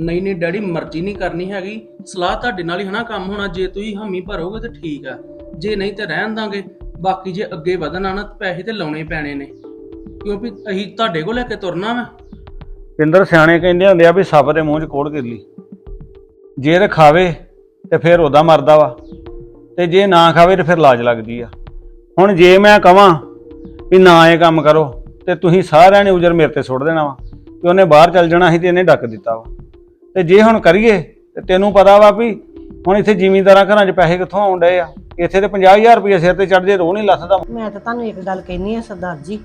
ਨਹੀਂ ਨਹੀਂ, ਡੈਡੀ, ਮਰਜ਼ੀ ਨਹੀਂ ਕਰਨੀ ਹੈਗੀ। ਸਲਾਹ ਤੁਹਾਡੇ ਨਾਲ ਹੀ ਹਨਾ, ਕੰਮ ਹੋਣਾ। ਜੇ ਤੁਸੀਂ ਹਾਮੀ ਭਰੋਗੇ ਤੇ ਠੀਕ ਆ। ਜੇ ਨਹੀਂ ਤਾਂ ਰਹਿਣ ਦਾਂਗੇ। ਬਾਕੀ ਜੇ ਅੱਗੇ ਵਧਣਾ ਨਾ ਪੈਸੇ ਤੇ ਲਾਉਣੇ ਪੈਣੇ ਨੇ। ਕਿਉਂਕਿ ਅਸੀਂ ਤੁਹਾਡੇ ਕੋਲ ਲੈ ਕੇ ਤੁਰਨਾ ਵਾ। ਪਿੰਦਰ, ਸਿਆਣੇ ਕਹਿੰਦੇ ਹੁੰਦੇ ਆ ਵੀ ਸੱਪ ਦੇ ਮੂੰਹ 'ਚ ਕੋੜ ਕਿਰਲੀ ਜੇ ਤੇ ਖਾਵੇ, ਤੇ ਫਿਰ ਉਹਦਾ ਮਰਦਾ ਵਾ। ਤੇ ਜੇ ਨਾ ਖਾਵੇ, ਤੇ ਫਿਰ ਲਾਜ ਲੱਗਦੀ ਆ। ਹੁਣ ਜੇ ਮੈਂ ਕਵਾਂ ਵੀ ਨਾ ਇਹ ਕੰਮ ਕਰੋ, ਤੇ ਤੁਸੀਂ ਸਾਰਿਆਂ ਨੇ ਉਜਰ ਮੇਰੇ ਤੇ ਸੁੱਟ ਦੇਣਾ ਵਾ। ਕਿ ਉਹਨੇ ਬਾਹਰ ਚੱਲ ਜਾਣਾ ਸੀ ਤੇ ਇਹਨੇ ਡੱਕ ਦਿੱਤਾ ਵਾ। ਤੇ ਜੇ ਹੁਣ ਕਰੀਏ ਤੇ ਤੈਨੂੰ ਪਤਾ ਵਾ ਵੀ ਹੁਣ ਇੱਥੇ ਜ਼ਿਮੀਂਦਾਰਾਂ ਘਰਾਂ 'ਚ ਪੈਸੇ ਕਿੱਥੋਂ ਆਉਣ ਡਏ ਆ? ਇੱਥੇ ਤੇ 50000 ਰੁਪਏ ਸਿਰ ਤੇ ਚੜ ਜੇ ਰੋਹ ਨਹੀਂ ਲੱਥਦਾ। ਮੈਂ ਤਾਂ ਤੁਹਾਨੂੰ ਇੱਕ ਗੱਲ ਕਹਿਨੀ ਆ ਸਰਦਾਰ ਜੀ।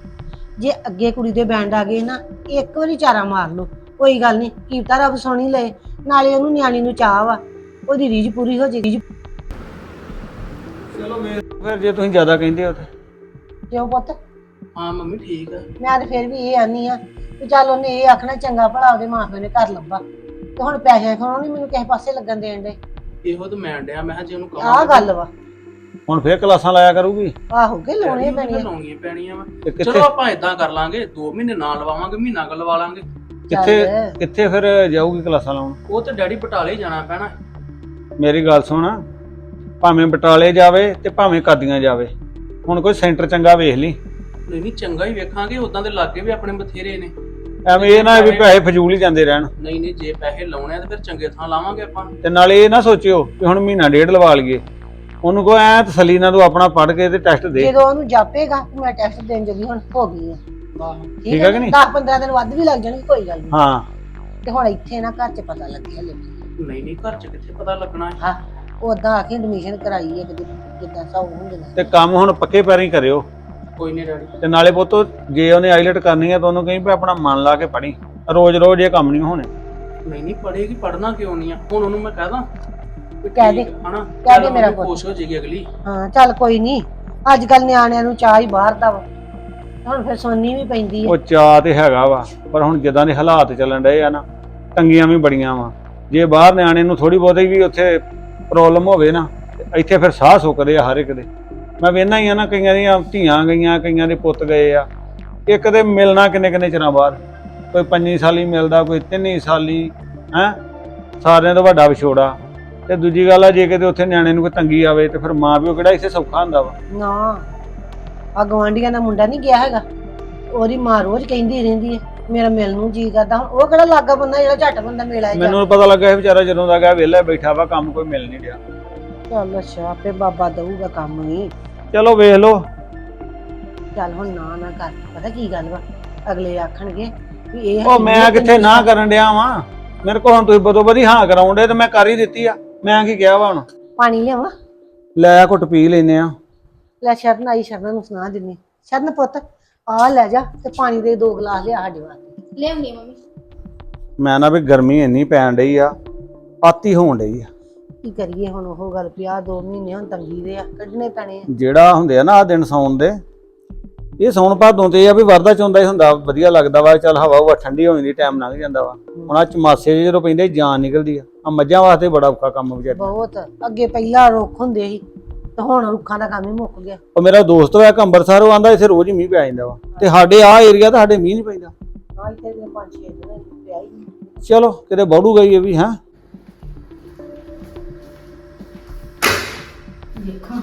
ਜੇ ਅੱਗੇ ਕੁੜੀ ਦੇ ਬੈਂਡ ਆ ਗਏ ਨਾ ਇੱਕ ਵਾਰੀ ਚਾਰਾ ਮਾਰ ਲਓ। ਕੋਈ ਗੱਲ ਨਹੀਂ ਕੀਪਤਾ ਰੱਬ ਸੁਣੀ ਲਏ ਨਾਲੇ ਉਹਨੂੰ ਨਿਆਣੀ ਨੂੰ ਚਾਹ ਵਾ। ਉਹਦੀ ਰੀਝ ਪੂਰੀ ਹੋ ਜੇਗੀ ਚਲੋ ਫਿਰ ਜੇ ਤੁਸੀਂ ਜ਼ਿਆਦਾ ਕਹਿੰਦੇ ਹੋ ਤੇ। ਕਿਉਂ ਪੁੱਤ? ਹਾਂ ਮੰਮੀ ਠੀਕ ਆ। ਮੈਂ ਤਾਂ ਫਿਰ ਵੀ ਇਹ ਆਨੀ ਆ ਵੀ ਚੱਲ ਉਹਨੇ ਇਹ ਆਖਣਾ ਚੰਗਾ ਭਲਾ ਉਹਦੇ ਮਾਪਿਆਂ ਨੇ ਘਰ ਲੱਭਾ। ਤੇ ਹੁਣ ਪੈਸੇ ਖਾਣੋਂ ਨਹੀਂ ਮੈਨੂੰ ਕਿਸੇ ਪਾਸੇ ਲੱਗਣ ਦੇਣ ਦੇ। ਇਹੋ ਤਾਂ ਮੈਂ ਡਿਆ ਮੈਂ ਕਿਹਾ ਜੇ ਉਹਨੂੰ ਆਹ ਗੱਲ ਵਾ। ਹੁਣ ਫੇਰ ਕਲਾਸਾਂ ਲਾਇਆ ਕਰੂਗੀ? ਆਹੋ ਕੇ ਲਾਉਣੇ ਪੈਣੀਆਂ। ਪੈਣੇ ਲਾਉਣੀਆਂ ਪੈਣੀਆਂ ਵਾ। ਕਿੱਥੇ? ਚਲੋ ਆਪਾਂ ਇਦਾਂ ਕਰ ਲਾਂਗੇ 2 ਮਹੀਨੇ ਨਾਲ ਲਵਾਵਾਂਗੇ ਮਹੀਨਾ ਕੁ ਲਵਾ ਲਾਂਗੇ। ਕਿੱਥੇ ਚੱਲ। ਕਿੱਥੇ ਫਿਰ ਜਾਊਗੀ ਕਲਾਸਾਂ ਲਾਉਣ? ਉਹ ਤੇ ਡੈਡੀ ਬਟਾਲੇ ਜਾਣਾ ਪੈਣਾ। ਮੇਰੀ ਗੱਲ ਸੁਣ। ਭਾਵੇਂ ਬਟਾਲੇ ਜਾਵੇ ਤੇ ਭਾਵੇਂ ਕਾਦੀਆਂ ਜਾਵੇ। ਹੁਣ ਕੋਈ ਸੈਂਟਰ ਚੰਗਾ ਵੇਖ ਲਈ। ਨਹੀਂ ਨਹੀਂ ਚੰਗਾ ਹੀ ਵੇਖਾਂਗੇ ਉਦਾਂ ਦੇ ਲਾਗੇ ਵੀ ਆਪਣੇ ਬਥੇਰੇ ਨੇ। ਐਵੇਂ ਇਹ ਨਾ ਵੀ ਪੈਸੇ ਫਜ਼ੂਲ ਹੀ ਜਾਂਦੇ ਰਹਿਣ। ਨਹੀਂ ਨਹੀਂ ਜੇ ਪੈਸੇ ਲਾਉਣੇ ਆ ਤੇ ਫਿਰ ਚੰਗੇ ਥਾਂ ਲਾਵਾਂਗੇ ਆਪਾਂ। ਤੇ ਨਾਲੇ ਇਹ ਨਾ ਸੋਚਿਓ ਕਿ ਹੁਣ ਮਹੀਨਾ ਡੇਢ ਲਵਾ ਲਈਏ। ਉਹਨੂੰ ਕੋ ਐ ਤਸੱਲੀ ਨਾਲ ਤੂੰ ਆਪਣਾ ਪੜ੍ਹ ਕੇ ਤੇ ਟੈਸਟ ਦੇ। ਜਦੋਂ ਉਹਨੂੰ ਜਾਪੇਗਾ ਮੈਂ ਟੈਸਟ ਦੇਣ ਜੋਗੀ ਹੁਣ ਹੋ ਗਈ ਆ। ਆਹੋ ਠੀਕ ਹੈ ਕਿ ਨਹੀਂ? 10 15 ਦਿਨ ਵੱਧ ਵੀ ਲੱਗ ਜਾਣਗੇ ਕੋਈ ਗੱਲ ਨਹੀਂ। ਹਾਂ। ਤੇ ਹੁਣ ਇੱਥੇ ਨਾ ਘਰ 'ਚ ਪਤਾ ਲੱਗਿਆ ਲੈ ਨਹੀਂ ਨਹੀਂ ਘਰ ਚ ਕਿੱਥੇ ਪਤਾ ਲੱਗਣਾ ਹੈ? ਹਾਂ ਉਦਾਂ ਆਖੀ ਐਡਮਿਸ਼ਨ ਕਰਾਈ ਹੈ ਕਿਤੇ ਜਿੱਦਾਂ ਸੌ ਹੁੰਦੇ ਤੇ ਕੰਮ ਹੁਣ ਪੱਕੇ ਪੈਰੀਂ ਕਰਿਓ। ਕੋਈ ਨਹੀਂ ਡੈਡੀ ਤੇ ਨਾਲੇ ਪੁੱਤੋ ਜੇ ਉਹਨੇ ਆਈਲਟ ਕਰਨੀ ਹੈ ਤਾਂ ਉਹਨੂੰ ਕਹੀਂ ਵੀ ਆਪਣਾ ਮਨ ਲਾ ਕੇ ਪੜ੍ਹੀ। ਰੋਜ਼ ਰੋਜ਼ ਇਹ ਕੰਮ ਨਹੀਂ ਹੋਣੇ। ਨਹੀਂ ਨਹੀਂ ਪੜੇਗੀ ਪੜਨਾ ਕਿਉਂ ਨਹੀਂ ਆ? ਹੁਣ ਉਹਨੂੰ ਮੈਂ ਕਹਦਾ ਕਹਿ ਦੇ। ਹਨਾ? ਕਹਿ ਦੇ ਮੇਰਾ ਪੁੱਤ। ਖੁਸ਼ ਹੋ ਜਾਏਗੀ ਅਗਲੀ। ਹਾਂ ਚੱਲ ਕੋਈ ਨਹੀਂ ਅੱਜ ਕੱਲ ਨਿਆਣਿਆਂ ਨੂੰ ਚਾਹ ਹੀ ਬਾਹਰ ਦਾ ਵਾ। ਹੁਣ ਫਿਰ ਸੋਨੀ ਵੀ ਪੈਂਦੀ ਹੈ ਉਹ ਚਾਅ ਤੇ ਹੈਗਾ ਵਾ ਪਰ ਹੁਣ ਜਿੱਦਾਂ ਦੇ ਹਾਲਾਤ ਚੱਲਣ ਡਏ ਆ ਨਾ ਤੰਗੀਆਂ ਵੀ ਬੜੀਆਂ ਵਾ। ਜੇ ਬਾਹਰ ਨਿਆਣੇ ਨੂੰ ਥੋੜੀ ਬਹੁਤੀ ਵੀ ਉੱਥੇ ਪ੍ਰੋਬਲਮ ਹੋਵੇ ਨਾ ਤੇ ਇੱਥੇ ਫਿਰ ਸਾਹ ਸੁੱਕਦੇ ਆ ਹਰ ਇੱਕ ਦੇ। ਮੈਂ ਵੇਖਣਾ ਹੀ ਆ ਨਾ ਕਈਆਂ ਦੀਆਂ ਧੀਆਂ ਗਈਆਂ ਕਈਆਂ ਦੇ ਪੁੱਤ ਗਏ ਆ। ਇੱਕ ਦੇ ਮਿਲਣਾ ਕਿੰਨੇ ਕਿੰਨੇ ਚਿਰਾਂ ਬਾਅਦ? ਕੋਈ ਪੰਜੀ ਸਾਲੀ ਮਿਲਦਾ ਕੋਈ ਤਿੰਨੀ ਸਾਲੀ ਹੈ? ਸਾਰਿਆਂ ਤੋਂ ਵੱਡਾ ਵਿਛੋੜਾ। ਤੇ ਦੂਜੀ ਗੱਲ ਆ ਜੇ ਕਿਤੇ ਉੱਥੇ ਨਿਆਣੇ ਨੂੰ ਕੋਈ ਤੰਗੀ ਆਵੇ ਤੇ ਫਿਰ ਮਾਂ ਪਿਓ ਕਿਹੜਾ ਇੱਥੇ ਸੌਖਾ ਹੁੰਦਾ ਵਾ? ਨਾ ਆ ਗਵਾਂਢੀਆਂ ਦਾ ਮੁੰਡਾ ਨਹੀਂ ਗਿਆ ਹੈਗਾ। ਉਹਦੀ ਮਾਂ ਰੋਜ਼ ਕਹਿੰਦੀ ਰਹਿੰਦੀ ਹੈ ਮੇਰਾ ਮਿਲਣ ਨੂੰ ਜੀ ਕਰਦਾ। ਹੁਣ ਉਹ ਕਿਹੜਾ ਲਾਗਾ ਬੰਦਾ ਜਿਹੜਾ ਝੱਟ ਬੰਦਾ ਮਿਲ ਆਇਆ ਮੈਨੂੰ ਪਤਾ ਲੱਗਾ ਇਹ ਵਿਚਾਰਾ ਜਦੋਂ ਦਾ ਗਿਆ ਵਿਹਲਾ ਬੈਠਾ ਵਾ ਕੰਮ ਕੋਈ ਮਿਲ ਨਹੀਂ ਰਿਹਾ। ਚੱਲ ਅੱਛਾ ਆਪੇ ਬਾਬਾ ਦਊਗਾ ਕੰਮ ਨਹੀਂ ਚਲੋ ਵੇਖ ਲਓ। ਚੱਲ ਹੁਣ ਨਾ ਨਾ ਕਰ ਪਤਾ ਕੀ ਗੱਲ ਵਾ? ਅਗਲੇ ਆਖਣਗੇ ਵੀ ਇਹ ਉਹ ਮੈਂ ਕਿੱਥੇ ਨਾ ਕਰਨ ਡਿਆ ਵਾਂ? ਮੇਰੇ ਕੋਲ ਹੁਣ ਤੁਸੀਂ ਬਦੋ ਬਦੀ ਹਾਂ ਕਰਾਉਂਦੇ ਤੇ ਮੈਂ ਕਰ ਹੀ ਦਿੱਤੀ ਆ। ਮੈਂ ਕੀ ਕਿਹਾ ਵਾ ਹੁਣ? ਪਾਣੀ ਲਿਆਵਾਂ? ਲੈ ਘੁੱਟ ਪੀ ਲੈਨੇ ਆ। ਲੈ ਸ਼ਰਨ ਆਈ ਸ਼ਰਨ ਨੂੰ ਸੁਣਾ ਦਿੰਨੀ। ਸ਼ਰਨ ਪੁੱਤ ਆ ਲੈ ਜਾ ਤੇ ਪਾਣੀ ਦੇ ਦੋ ਗਲਾਸ ਲਿਆ ਸਾਡੇ ਵਾਸਤੇ। ਲਿਆਉਣੀ ਮੰਮੀ। ਮੈਂ ਨਾ ਵੀ ਗਰਮੀ ਇੰਨੀ ਪੈਣ ਡਈ ਆ ਆਤੀ ਹੋਣ ਡਈ ਆ। ਕੀ ਕਰੀਏ ਹੁਣ ਉਹ ਗੱਲ ਪਿਆ ਦੋ ਮਹੀਨੇ ਹੁਣ ਤੰਗੀ ਦੇ ਆ ਕੱਢਣੇ ਪੈਣੇ ਆ। ਜਿਹੜਾ ਹੁੰਦੇ ਆ ਨਾ ਆ ਦਿਨ ਸੌਣ ਦੇ ਇਹ ਸੌਣ ਭਾਦੋਂ ਤੇ ਆ ਵੀ ਵਰਦਾ ਚੋਂਦਾ ਹੀ ਹੁੰਦਾ ਵਧੀਆ ਲੱਗਦਾ ਵਾ ਚੱਲ ਹਵਾ ਹੁਵਾ ਠੰਡੀ ਹੋ ਜਾਂਦੀ ਟਾਈਮ ਲੰਘ ਜਾਂਦਾ ਵਾ। ਹੁਣ ਆ ਚਮਾਸੇ ਜਿਹੇ ਜਦੋਂ ਪੈਂਦੇ ਜਾਨ ਨਿਕਲਦੀ ਆ। ਆ ਮੱਝਾਂ ਵਾਸਤੇ ਬੜਾ ਔਖਾ ਕੰਮ ਵਿਚਾਰੀ। ਬਹੁਤ ਅੱਗੇ ਪਹਿਲਾਂ ਰੁੱਖ ਹੁੰਦੇ ਸੀ ਤੇ ਹੁਣ ਰੁੱਖਾਂ ਦਾ ਕੰਮ ਹੀ ਮੁੱਕ ਗਿਆ। ਉਹ ਮੇਰਾ ਦੋਸਤ ਹੋਇਆ ਅੰਬਰਸਰ ਉਹ ਆਂਦਾ ਇੱਥੇ ਰੋਜ਼ ਹੀ ਮੀਂਹ ਪੈ ਜਾਂਦਾ ਵਾ। ਤੇ ਸਾਡੇ ਆ ਏਰੀਆ ਤਾਂ ਸਾਡੇ ਮੀਂਹ ਨਹੀਂ ਪੈਂਦਾ। ਆ ਇੱਥੇ ਦੇ ਪੰਜ ਛੇ ਦਿਨ ਪਿਆ ਹੀ। ਨਹੀਂ। ਚਲੋ ਕਿਤੇ ਬੜੂ ਗਈ ਇਹ ਵੀ ਹਾਂ? ਵੇਖਾਂ।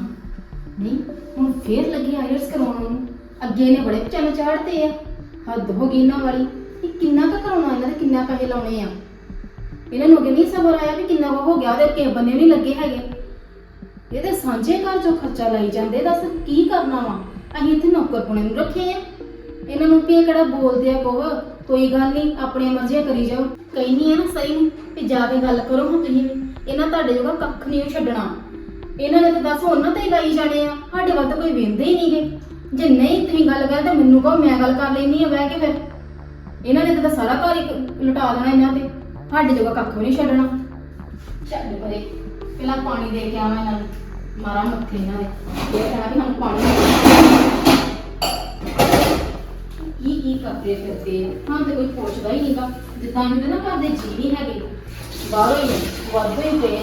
ਨਹੀਂ, ਹੁਣ ਫੇਰ ਲੱਗੀ ਆਇਲਟਸ ਕਰਾਉਣ ਨੂੰ। ਅੱਗੇ ਇਹਨੇ ਬੜੇ ਚੰਨ ਚਾੜਦੇ ਆ। ਹੱਦ ਹੋ ਗਈ ਇਹਨਾਂ ਵਾਲੀ। ਇਹ ਕਿੰਨਾ ਕੁ ਕਰਾਉਣਾ ਇਹਨਾਂ ਦੇ ਕਿੰਨਾ ਪੈਸੇ ਲਾਉਣੇ ਆ? ਇਹਨਾਂ ਨੂੰ ਅੱਗੇ ਨਹੀਂ ਸਬਰ ਆਇਆ ਵੀ ਕਿੰਨਾ ਕੁ ਹੋ ਗਿਆ, ਉਹਦੇ ਕਿਸੇ ਬੰਨੇ ਨਹੀਂ ਲੱਗੇ ਹੈਗੇ। ਇਹਦੇ ਸਾਂਝੇ ਘਰ ਚੋਂ ਖਰਚਾ ਲਾਈ ਜਾਂਦੇ, ਦੱਸ ਕੀ ਕਰਨਾ ਵਾ? ਅਸੀਂ ਇੱਥੇ ਨੌਕਰ ਪੁਣੇ ਨੂੰ ਰੱਖੇ ਆ। ਇਹਨਾਂ ਨੂੰ ਵੀ ਕਿਹੜਾ ਬੋਲਦੇ ਆ ਕੋਹ? ਕੋਈ ਗੱਲ ਨਹੀਂ ਆਪਣੀਆਂ ਮਰਜ਼ੀਆਂ ਕਰੀ ਜਾਓ। ਕਈ ਨਹੀਂ ਆ ਨਾ ਸਹੀ ਨੂੰ ਵੀ ਜਾ ਕੇ ਗੱਲ ਕਰੋ ਹੁਣ ਤੁਸੀਂ ਇਹਨਾਂ ਤੁਹਾਡੇ ਜੋਗਾ ਕੱਖ ਨਹੀਂ ਛੱਡਣਾ। ਇਹਨਾਂ ਨੇ ਤਾਂ ਦੱਸ ਉਹਨਾਂ ਤੇ ਹੀ ਲਾਈ ਜਾਣੇ ਆ। ਸਾਡੇ ਵੱਲ ਤਾਂ ਕੋਈ ਵੇਂਦੇ ਹੀ ਨਹੀਂਗੇ ਜੇ ਨਹੀਂ ਤੁਸੀਂ ਗੱਲ ਕਰ ਤਾਂ ਮੈਨੂੰ ਕਹੋ, ਮੈਂ ਗੱਲ ਕਰ ਲੈਣੀ ਆ, ਬਹਿ ਕੇ ਫਿਰ। ਇਹਨਾਂ ਨੇ ਤਾਂ ਸਾਰਾ ਘਰ ਹੀ ਲੁਟਾ ਦੇਣਾ ਇਹਨਾਂ ਤੇ। ਸਾਡੇ ਜੋਗਾ ਕੱਖ ਵੀ ਨਹੀਂ ਛੱਡਣਾ। ਚੱਲ ਪਰੇ, ਪਹਿਲਾਂ ਪਾਣੀ ਦੇ ਕੇ ਆਵਾਂ ਇਹਨਾਂ ਨੂੰ। ਮਾਰਾ ਮੱਥੇ ਇਹਨਾਂ ਦੇ। ਇਹ ਕਹਿਣਾ ਵੀ ਸਾਨੂੰ ਪਾਣੀ ਕੀ ਕੀ ਕਰਦੇ ਫਿਰਦੇ ਹਾਂ ਤੇ ਕੋਈ ਪੁੱਛਦਾ ਹੀ ਨਹੀਂਗਾ ਜਿੱਦਾਂ ਇਹਦੇ ਨਾ ਘਰ ਦੇ ਜੀ ਨਹੀਂ ਹੈਗੇ। ਬਾਹਰੋਂ ਹੀ ਵਾਧੂ ਹੀ ਪਏ ਆ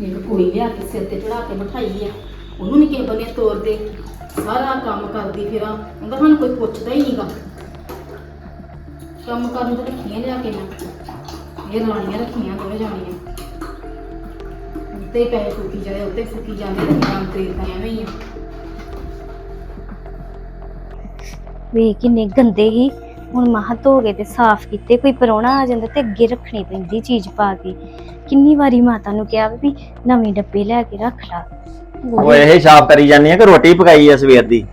ਜੀ ਕੁੜੀ ਲਿਆ ਕੇ ਸਿਰ ਤੇ ਚੜਾ ਕੇ ਬਿਠਾਈ ਆ। ਉਹਨੂੰ ਨਹੀਂ ਕਿਸੇ ਬੰਨੇ ਤੋਰਦੇ ਸਾਰਾ ਕੰਮ ਕਰਦੀ ਫਿਰਾਂ। ਉਹਦਾ ਸਾਨੂੰ ਕੋਈ ਪੁੱਛਦਾ ਹੀ ਨਹੀਂਗਾ। ਕੰਮ ਕਰਨ ਤੋਂ ਰੱਖੀਆਂ ਲਿਆ ਕੇ ਮੈਂ। ਇਹ ਰਾਣੀਆਂ ਰੱਖੀਆਂ ਦੋਵੇਂ ਜਾਣੀਆਂ। ਉੱਤੇ ਪੈਸੇ ਫੂਕੀ ਜਾਂਦੇ ਉੱਤੇ ਫੂਕੀ ਜਾਂਦੇ ਤੇ ਕੰਮ ਤੇ ਐਵੇਂ ਹੀ ਆ। ਵੇ ਕਿੰਨੇ ਗੰਦੇ ਹੀ। ਹੁਣ ਮਾਹ ਧੋ ਕੇ ਤੇ ਸਾਫ਼ ਕੀਤੇ ਕੋਈ ਪਰੋਣਾ ਆ ਜਾਂਦਾ ਤੇ ਅੱਗੇ ਰੱਖਣੀ ਪੈਂਦੀ ਚੀਜ਼ ਪਾ ਕੇ। ਕਿੰਨੀ ਵਾਰੀ ਮਾਤਾ ਨੂੰ ਕਿਹਾ ਵੀ ਨਵੇਂ ਡੱਬੇ ਲੈ ਕੇ ਰੱਖ ਲਾ। ਉਹ ਇਹ ਛਾਪ ਕਰੀ ਜਾਂਦੀ ਆ ਕਿ ਰੋਟੀ ਪਕਾਈ ਆ ਸਵੇਰ ਦੀ।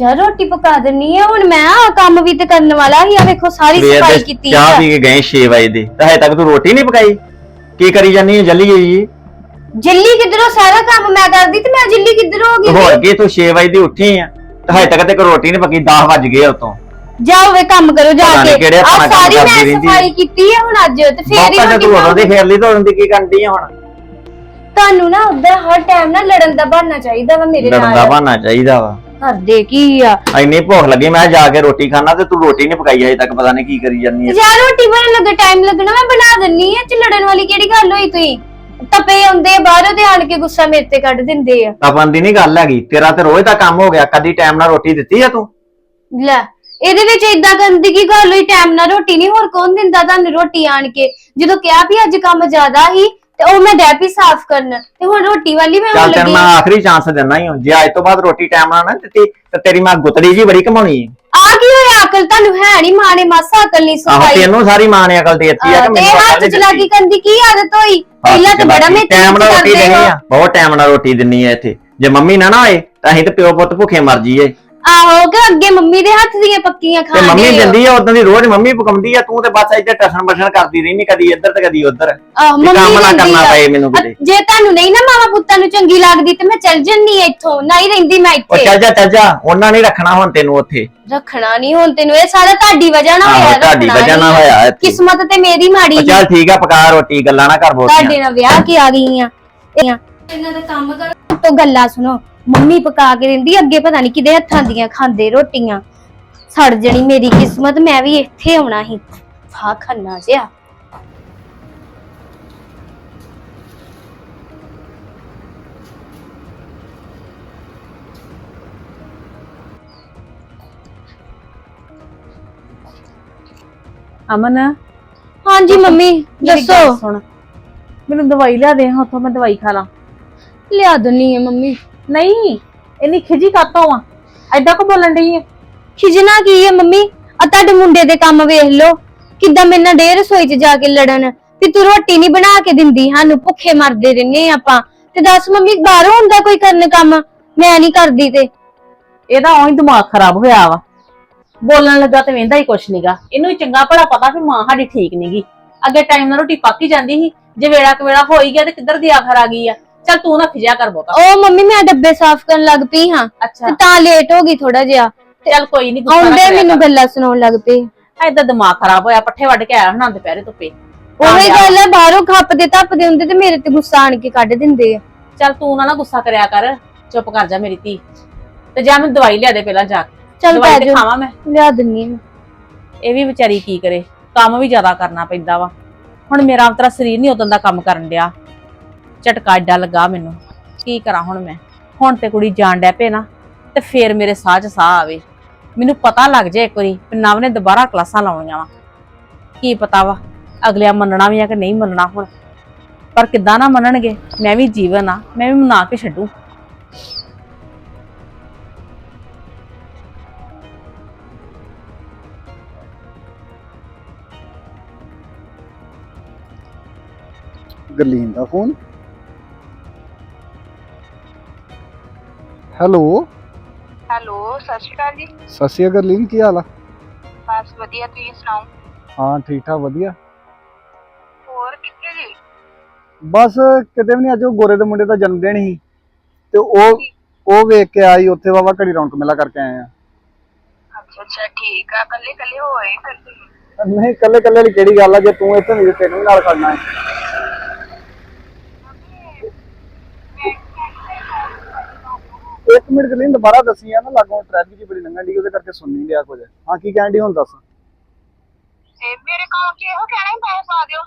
ਯਾਰ ਰੋਟੀ ਪਕਾ ਦਿੰਨੀ ਆ ਹੁਣ ਮੈਂ ਆ ਕੰਮ ਵੀ ਤੇ ਕਰਨ ਵਾਲਾ ਹੀ ਆ ਵੇਖੋ ਸਾਰੀ ਸਵੇਰ ਸਫ਼ਾਈ ਦੇ ਕੀਤੀ ਚਾਹ ਆ ਪੀ ਕੇ ਗਏ 6 ਵਜੇ ਦੇ ਤੇ ਹਜੇ ਤੱਕ ਤੂੰ ਰੋਟੀ ਨਹੀਂ ਪਕਾਈ? ਕੀ ਕਰੀ ਜਾਂਦੀ ਆ ਜੱਲੀ ਗਈ ਜੱਲੀ ਕਿਧਰੋਂ ਸਾਰਾ ਕੰਮ ਮੈਂ ਕਰਦੀ ਤੇ ਮੈਂ ਜੱਲੀ ਕਿਧਰੋਂ ਹੋ ਗਈ ਹੋਰ ਕੀ ਤੂੰ 6 ਵਜੇ ਦੀ ਉੱਠੀ ਆ ਤੇ ਹਜੇ ਤੱਕ ਤੇ ਕੋਈ ਰੋਟੀ ਨਹੀਂ ਪਕੀ 10 ਵੱਜ ਗਏ ਉਤੋਂ। ਜਾਓ ਵੇ ਕੰਮ ਕਰੋ ਜਾ ਪਤਾ ਨੀ ਕੇ। ਕਿਹੜੇ ਆ ਆਪਣਾ ਕੰਮ ਸਾਰੀ ਕਰਦੀ ਮੈਂ ਰਹਿੰਦੀ ਸਫ਼ਾਈ ਕੀਤੀ ਆ ਹੁਣ ਅੱਜ ਤੇ ਫੇਰ ਹੀ ਬਾਪਾ ਰੋਟੀ ਤੂੰ ਦੀ ਖਾਊਂਗੀ। ਫੇਰ ਲਈ ਤਾਂ ਦੀ ਕੀ ਕਰਦੀ ਆ ਹੁਣ? ਤੁਹਾਨੂੰ ਨਾ ਉਧਰ ਹਰ ਟਾਈਮ ਨਾ ਲੜਨ ਦਾ ਬਹਾਨਾ ਚਾਹੀਦਾ ਵਾ ਮੇਰੇ ਲੜਨ ਦਾ ਨਾਲ। ਬਹਾਨਾ ਚਾਹੀਦਾ ਵਾ। ਕਰਦੇ ਕੀ ਆ? ਇੰਨੀ ਭੁੱਖ ਲੱਗੀ ਮੈਂ ਜਾ ਕੇ ਰੋਟੀ ਖਾਣਾ ਤੇ ਤੂੰ ਰੋਟੀ ਨਹੀਂ ਪਕਾਈ ਹਜੇ ਤੱਕ ਪਤਾ ਨਹੀਂ ਕੀ ਕਰੀ ਜਾਂਦੀ ਆ। ਯਾਰ ਰੋਟੀ ਬਣਨ ਲੱਗਾ ਟਾਈਮ ਲੱਗਣਾ ਮੈਂ ਬਣਾ ਦਿੰਨੀ ਆ ਚ ਲੜਨ ਵਾਲੀ ਕਿਹੜੀ ਗੱਲ ਹੋਈ ਤੁਸੀਂ? ਤਪੇ ਆਉਂਦੇ ਆ ਬਾਹਰੋਂ ਤੇ ਆਣ ਕੇ ਗੁੱਸਾ ਮੇਰੇ ਤੇ ਕੱਢ ਦਿੰਦੇ ਆ। ਤਪਨ ਦੀ ਨਹੀਂ ਗੱਲ ਹੈਗੀ ਤੇਰਾ ਤੇ ਰੋਜ਼ ਦਾ ਕੰਮ ਹੋ ਗਿਆ ਕਦੀ ਟਾਈਮ ਨਾਲ ਰੋਟੀ ਦਿੱਤੀ ਆ ਤੂੰ? ਲੈ ਇਹਦੇ ਵਿੱਚ ਇਦਾਂ ਗੰਦੀ ਕੀ ਗੱਲ ਹੋਈ? ਟਾਈਮ ਨਾਲ ਰੋਟੀ ਨਹੀਂ ਹੋਰ ਕੌਣ ਦਿੰਦਾ ਤੁਹਾਨੂੰ ਰੋਟੀ ਆਣ ਕੇ? ਜਦੋਂ ਕਿਹਾ ਵੀ ਅੱਜ ਕੰਮ ਜ਼ਿਆਦਾ ਹੀ ਤੇ ਉਹ ਮੈਂ ਡੈਪੀ ਸਾਫ਼ ਕਰਨ। ਤੇ ਹੁਣ ਰੋਟੀ ਵਾਲੀ ਮੈਂ ਚੱਲ ਹੁਣ ਤੈਨੂੰ ਲੱਗੀ ਮੈਂ ਆਖਰੀ ਚਾਂਸ ਦਿੰਦਾ ਹੀ ਹਾਂ। ਜੇ ਅੱਜ ਤੋਂ ਬਾਅਦ ਰੋਟੀ ਟਾਈਮ ਨਾਲ ਨਾ ਦਿੱਤੀ ਤੇ ਤੇਰੀ ਮਾਂ ਗੁੱਤੜੀ ਜੀ ਬੜੀ ਕਮਾਉਣੀ ਹੈ। ਆ ਕੀ ਹੋਇਆ? ਅਕਲ ਤੁਹਾਨੂੰ ਹੈ ਨਹੀਂ ਮਾਂ ਨੇ ਮਾਸਾ ਅਕਲ ਨਹੀਂ ਆਹੋ ਸਿਖਾਈ। ਤੈਨੂੰ ਸਾਰੀ ਮਾਂ ਨੇ ਅਕਲ ਦੇ ਦਿੱਤੀ ਆ ਕਿ ਤੇ ਮੈਨੂੰ ਹੱਥ ਅਕਲ ਚਲਾਕੀ ਕਰਨ ਦੀ ਕੀ ਆਦਤ ਹੋਈ? ਪਹਿਲਾਂ ਤਾਂ ਬੜਾ ਮੈਂ ਟਾਈਮ ਨਾਲ ਰੋਟੀ ਦੇਣੀ ਆ। ਬਹੁਤ ਟਾਈਮ ਨਾਲ ਰੋਟੀ ਦਿੰਨੀ ਆ ਇੱਥੇ। ਜੇ ਮੰਮੀ ਨਾ ਨਾ ਹੋਏ ਤਾਂ ਅਸੀਂ ਤੇ ਪਿਓ ਪੁੱਤ ਭੁੱਖੇ ਮਰ ਜਾਈਏ। ਆਹੋ ਕਿ ਅੱਗੇ ਮੰਮੀ ਦੇ ਹੱਥ ਦੀਆਂ ਪੱਕੀਆਂ ਤੇ ਖਾਂਦੇ ਮੰਮੀ ਹੋ। ਦਿੰਦੀ ਆ ਉਦੋਂ ਦੀ ਰੋਜ਼ ਮੰਮੀ ਪਕਾਉਂਦੀ ਆ ਤੂੰ ਤੇ ਬਸ ਇੱਥੇ ਟਸਣ ਬਸਣ ਕਰਦੀ ਰਹਿਨੀ ਕਦੀ ਇੱਧਰ ਤੇ ਕਦੀ ਉੱਧਰ ਆਹ, ਕੰਮ ਮੰਮੀ ਨਾ ਦਿੰਦੀ ਕਰਨਾ ਆ। ਪਏ ਮੈਨੂੰ ਕਿਤੇ ਜੇ ਤੁਹਾਨੂੰ ਨਹੀਂ ਨਾ ਮਾਵਾ ਪੁੱਤਾਂ ਨੂੰ ਚੰਗੀ ਲੱਗਦੀ ਤੇ ਮੈਂ ਚੱਲ ਜੰਨੀ ਇੱਥੋਂ ਨਹੀਂ ਰਹਿੰਦੀ ਮੈਂ ਉਹ ਇੱਥੇ ਚੱਲ ਜਾ ਚੱਲ ਜਾ ਉਹਨਾਂ ਨਹੀਂ ਰੱਖਣਾ ਹੁਣ ਤੈਨੂੰ ਉੱਥੇ ਰੱਖਣਾ ਨਹੀਂ ਹੁਣ ਤੈਨੂੰ ਇਹ ਸਾਰਾ ਤੁਹਾਡੀ ਵਜ੍ਹਾ ਨਾਲ ਆਹੋ ਹੋਇਆ ਤੁਹਾਡੀ ਰੱਖਣਾ ਵਜ੍ਹਾ ਨਾਲ। ਹੋਇਆ ਇੱਥੇ। ਕਿਸਮਤ ਤੇ ਮੇਰੀ ਮਾੜੀ ਉਹ ਸੀ। ਚੱਲ ਠੀਕ ਆ ਪਕਾ ਰੋਟੀ ਗੱਲਾਂ ਨਾ ਕਰ ਬੋਲਦੀਆਂ ਤੁਹਾਡੇ ਨਾਲ ਵਿਆਹ ਕੇ ਆ ਗਈ ਆ ਇਹਨਾਂ ਦਾ ਕੰਮ ਕਰੋ ਤੋਂ ਗੱਲਾਂ ਸੁਣੋ ਮੰਮੀ ਪਕਾ ਕੇ ਦਿੰਦੀ ਅੱਗੇ ਪਤਾ ਨਹੀਂ ਕਿਹਦੇ ਹੱਥਾਂ ਦੀਆਂ ਖਾਂਦੇ ਰੋਟੀਆਂ। ਸੜ ਜਣੀ ਮੇਰੀ ਕਿਸਮਤ ਮੈਂ ਵੀ ਇੱਥੇ ਆਉਣਾ ਸੀ। ਫਾ ਖੰਨਾ ਜਿਆ ਅਮਨ ਹਾਂਜੀ ਮੰਮੀ ਮੇਰੀ ਗੱਲ ਦੱਸੋ। ਸੁਣ। ਮੈਨੂੰ ਦਵਾਈ ਲਿਆ ਦੇ ਉੱਥੋਂ ਮੈਂ ਦਵਾਈ ਖਾ ਲਾਂ। ਲਿਆ ਦਨੀ ਹੈ ਮੰਮੀ। ਨਹੀਂ ਇੰਨੀ ਖਿਜੀ ਕਾਤੋਂ ਆ? ਐਦਾਂ ਕੋ ਬੋਲਣ ਡਈ ਹੈ ਖਿਜਣਾ ਕੀ ਹੈ ਮੰਮੀ? ਆ ਤੁਹਾਡੇ ਮੁੰਡੇ ਦੇ ਕੰਮ ਵੇਖ ਲਓ। ਕਿੱਦਾਂ ਮੇਰੇ ਨਾਲ ਡੇ ਰਸੋਈ 'ਚ ਜਾ ਕੇ ਲੜਨ। ਵੀ ਤੂੰ ਰੋਟੀ ਨਹੀਂ ਬਣਾ ਕੇ ਦਿੰਦੀ ਸਾਨੂੰ ਭੁੱਖੇ ਮਰਦੇ ਰਹਿੰਨੇ ਆਪਾਂ। ਤੇ ਦੱਸ ਮੰਮੀ ਬਾਹਰੋਂ ਹੁੰਦਾ ਕੋਈ ਕਰਨ ਕੰਮ? ਮੈਂ ਨਹੀਂ ਕਰਦੀ ਤੇ। ਇਹਦਾ ਉਹੀ ਦਿਮਾਗ ਖਰਾਬ ਹੋਇਆ ਵਾ। ਬੋਲਣ ਲੱਗਾ ਤੇ ਵੇਂਦਾ ਹੀ ਕੁਛ ਨਹੀਂਗਾ ਇਹਨੂੰ ਹੀ ਚੰਗਾ ਭਲਾ ਪਤਾ ਵੀ ਮਾਂ ਸਾਡੀ ਠੀਕ ਨਹੀਂਗੀ ਅੱਗੇ ਟਾਈਮ ਨਾਲ ਰੋਟੀ ਪੱਕ ਹੀ ਜਾਂਦੀ ਸੀ। ਜੇ ਵੇੜਾ ਕਵੇੜਾ ਹੋ ਹੀ ਗਿਆ ਤੇ ਕਿੱਧਰ ਦੀ ਆਖਰ ਆ ਗਈ ਆ? ਚੱਲ ਤੂੰ ਨਾ ਖਿਜਿਆ ਕਰ ਬਹੁਤਾ। ਉਹ ਮੰਮੀ ਮੈਂ ਡੱਬੇ ਸਾਫ਼ ਕਰਨ ਲੱਗ ਪਈ ਹਾਂ ਅੱਛਾ। ਤੇ ਤਾਂ ਲੇਟ ਹੋ ਗਈ ਥੋੜਾ ਜਿਹਾ। ਚੱਲ ਕੋਈ ਨਹੀਂ ਆਉਂਦੇ ਮੈਨੂੰ ਗੱਲਾਂ ਸੁਣਾਉਣ ਲੱਗ ਪਏ। ਐਦਾਂ ਦਿਮਾਗ ਖਰਾਬ ਹੋਇਆ ਪੱਠੇ ਵੱਢ ਕੇ ਆਇਆ ਹਣਾ ਦੁਪਹਿਰੇ ਧੁੱਪੇ। ਉਹੀ ਗੱਲ ਹੈ ਬਾਹਰੋਂ ਖੱਪਦੇ ਧੱਪਦੇ ਹੁੰਦੇ ਤੇ ਮੇਰੇ ਤੇ ਗੁੱਸਾ ਆਣ ਕੇ ਕੱਢ ਦਿੰਦੇ ਆ। ਚੱਲ ਤੂੰ ਨਾ ਨਾ ਗੁੱਸਾ ਕਰਿਆ ਕਰ ਚੁੱਪ ਕਰ ਜਾ ਮੇਰੀ ਧੀ। ਤੇ ਜਾ ਮੈਂ ਦਵਾਈ ਲਿਆ ਦੇ ਪਹਿਲਾਂ ਜਾ ਕੇ। ਚੱਲ ਦਵਾਈ ਪੈ ਤੇ ਜਾ ਖਾਵਾਂ ਮੈਂ। ਲਿਆ ਦਿੰਨੀ ਆ ਇਹ ਵੀ ਵਿਚਾਰੀ ਕੀ ਕਰੇ ਕੰਮ ਵੀ ਜ਼ਿਆਦਾ ਕਰਨਾ ਪੈਂਦਾ ਵਾ। ਹੁਣ ਮੇਰਾ ਅੰਤਰਾ ਸਰੀਰ ਨਹੀਂ ਉਦੋਂ ਦਾ ਕੰਮ ਕਰਨ ਡਿਆ। ਝਟਕਾ ਏਡਾ ਲੱਗਾ ਮੈਨੂੰ। ਕੀ ਕਰਾਂ ਹੁਣ ਮੈਂ? ਹੁਣ ਤੇ ਕੁੜੀ ਜਾਣ ਡੈ ਪਏ ਨਾ, ਤੇ ਫੇਰ ਮੇਰੇ ਸਾਹ 'ਚ ਸਾਹ ਆਵੇ। ਮੈਨੂੰ ਪਤਾ ਲੱਗ ਜਾਏ ਇੱਕ ਵਾਰੀ ਵੀ ਨਵ ਨੇ ਦੁਬਾਰਾ ਕਲਾਸਾਂ ਲਾਉਣੀਆਂ ਵਾ। ਕੀ ਪਤਾ ਵਾ, ਅਗਲਿਆਂ ਮੰਨਣਾ ਵੀ ਆ ਕਿ ਨਹੀਂ ਮੰਨਣਾ ਹੁਣ। ਪਰ ਕਿੱਦਾਂ ਨਾ ਮੰਨਣਗੇ, ਮੈਂ ਵੀ ਜੀਵਨ ਆ, ਮੈਂ ਵੀ ਮਨਾ ਕੇ ਛੱਡੂ। ਗਰਲੀਨ ਦਾ ਫੋਨ? ਹੈਲੋ। ਹੈਲੋ ਸਤਿ ਸ਼੍ਰੀ ਅਕਾਲ ਜੀ। ਸਤਿ ਸ਼੍ਰੀ ਅਕਾਲ ਗਰਲੀਨ ਕੀ ਹਾਲ ਆ? ਬਸ ਵਧੀਆ ਤੁਸੀਂ ਸੁਣਾਓ? ਹਾਂ ਠੀਕ ਠਾਕ ਵਧੀਆ। ਹੋਰ ਕਿੱਥੇ ਜੀ? ਬਸ ਕਿਤੇ ਵੀ ਨਹੀਂ ਅੱਜ ਉਹ ਗੋਰੇ ਦੇ ਮੁੰਡੇ ਦਾ ਜਨਮ ਦਿਨ ਸੀ। ਤੇ ਉਹ ਉਹ ਵੇਖ ਕੇ ਆਈ ਉੱਥੇ ਵਾਵਾ ਘੜੀ ਰੌਣਕ ਮੇਲਾ ਕਰਕੇ ਆਏ ਆ। ਅੱਛਾ ਅੱਛਾ ਠੀਕ ਆ ਕੱਲੇ ਕੱਲੇ ਹੋਏ ਫਿਰ ਤੁਸੀਂ। ਨਹੀਂ ਇਕੱਲੇ ਵਾਲੀ ਕਿਹੜੀ ਗੱਲ ਆ ਜੇ ਤੂੰ ਇੱਥੇ ਨਹੀਂ ਤੇ ਤੈਨੂੰ ਵੀ ਨਾਲ ਖੜਨਾ ਹੈ। ਇੱਕ ਮਿੰਟ ਗਰਲੀਨ ਦੁਬਾਰਾ ਦੱਸੀ ਆ ਨਾ ਲਾਗੋਂ ਟ੍ਰੈਫਿਕ ਜੀ ਬੜੀ ਲੰਘਣ ਦੀ ਉਹਦੇ ਕਰਕੇ ਸੁਣ ਨਹੀਂ ਲਿਆ ਕੁਝ। ਹਾਂ ਕੀ ਕਹਿਣ ਦੀ ਹੁਣ ਦੱਸ। ਤੇ ਮੇਰੇ ਅਕਾਊਂਟ 'ਚ ਇਹੋ ਕਹਿਣਾ ਹੀ ਪੈਸੇ ਪਾ ਦਿਓ।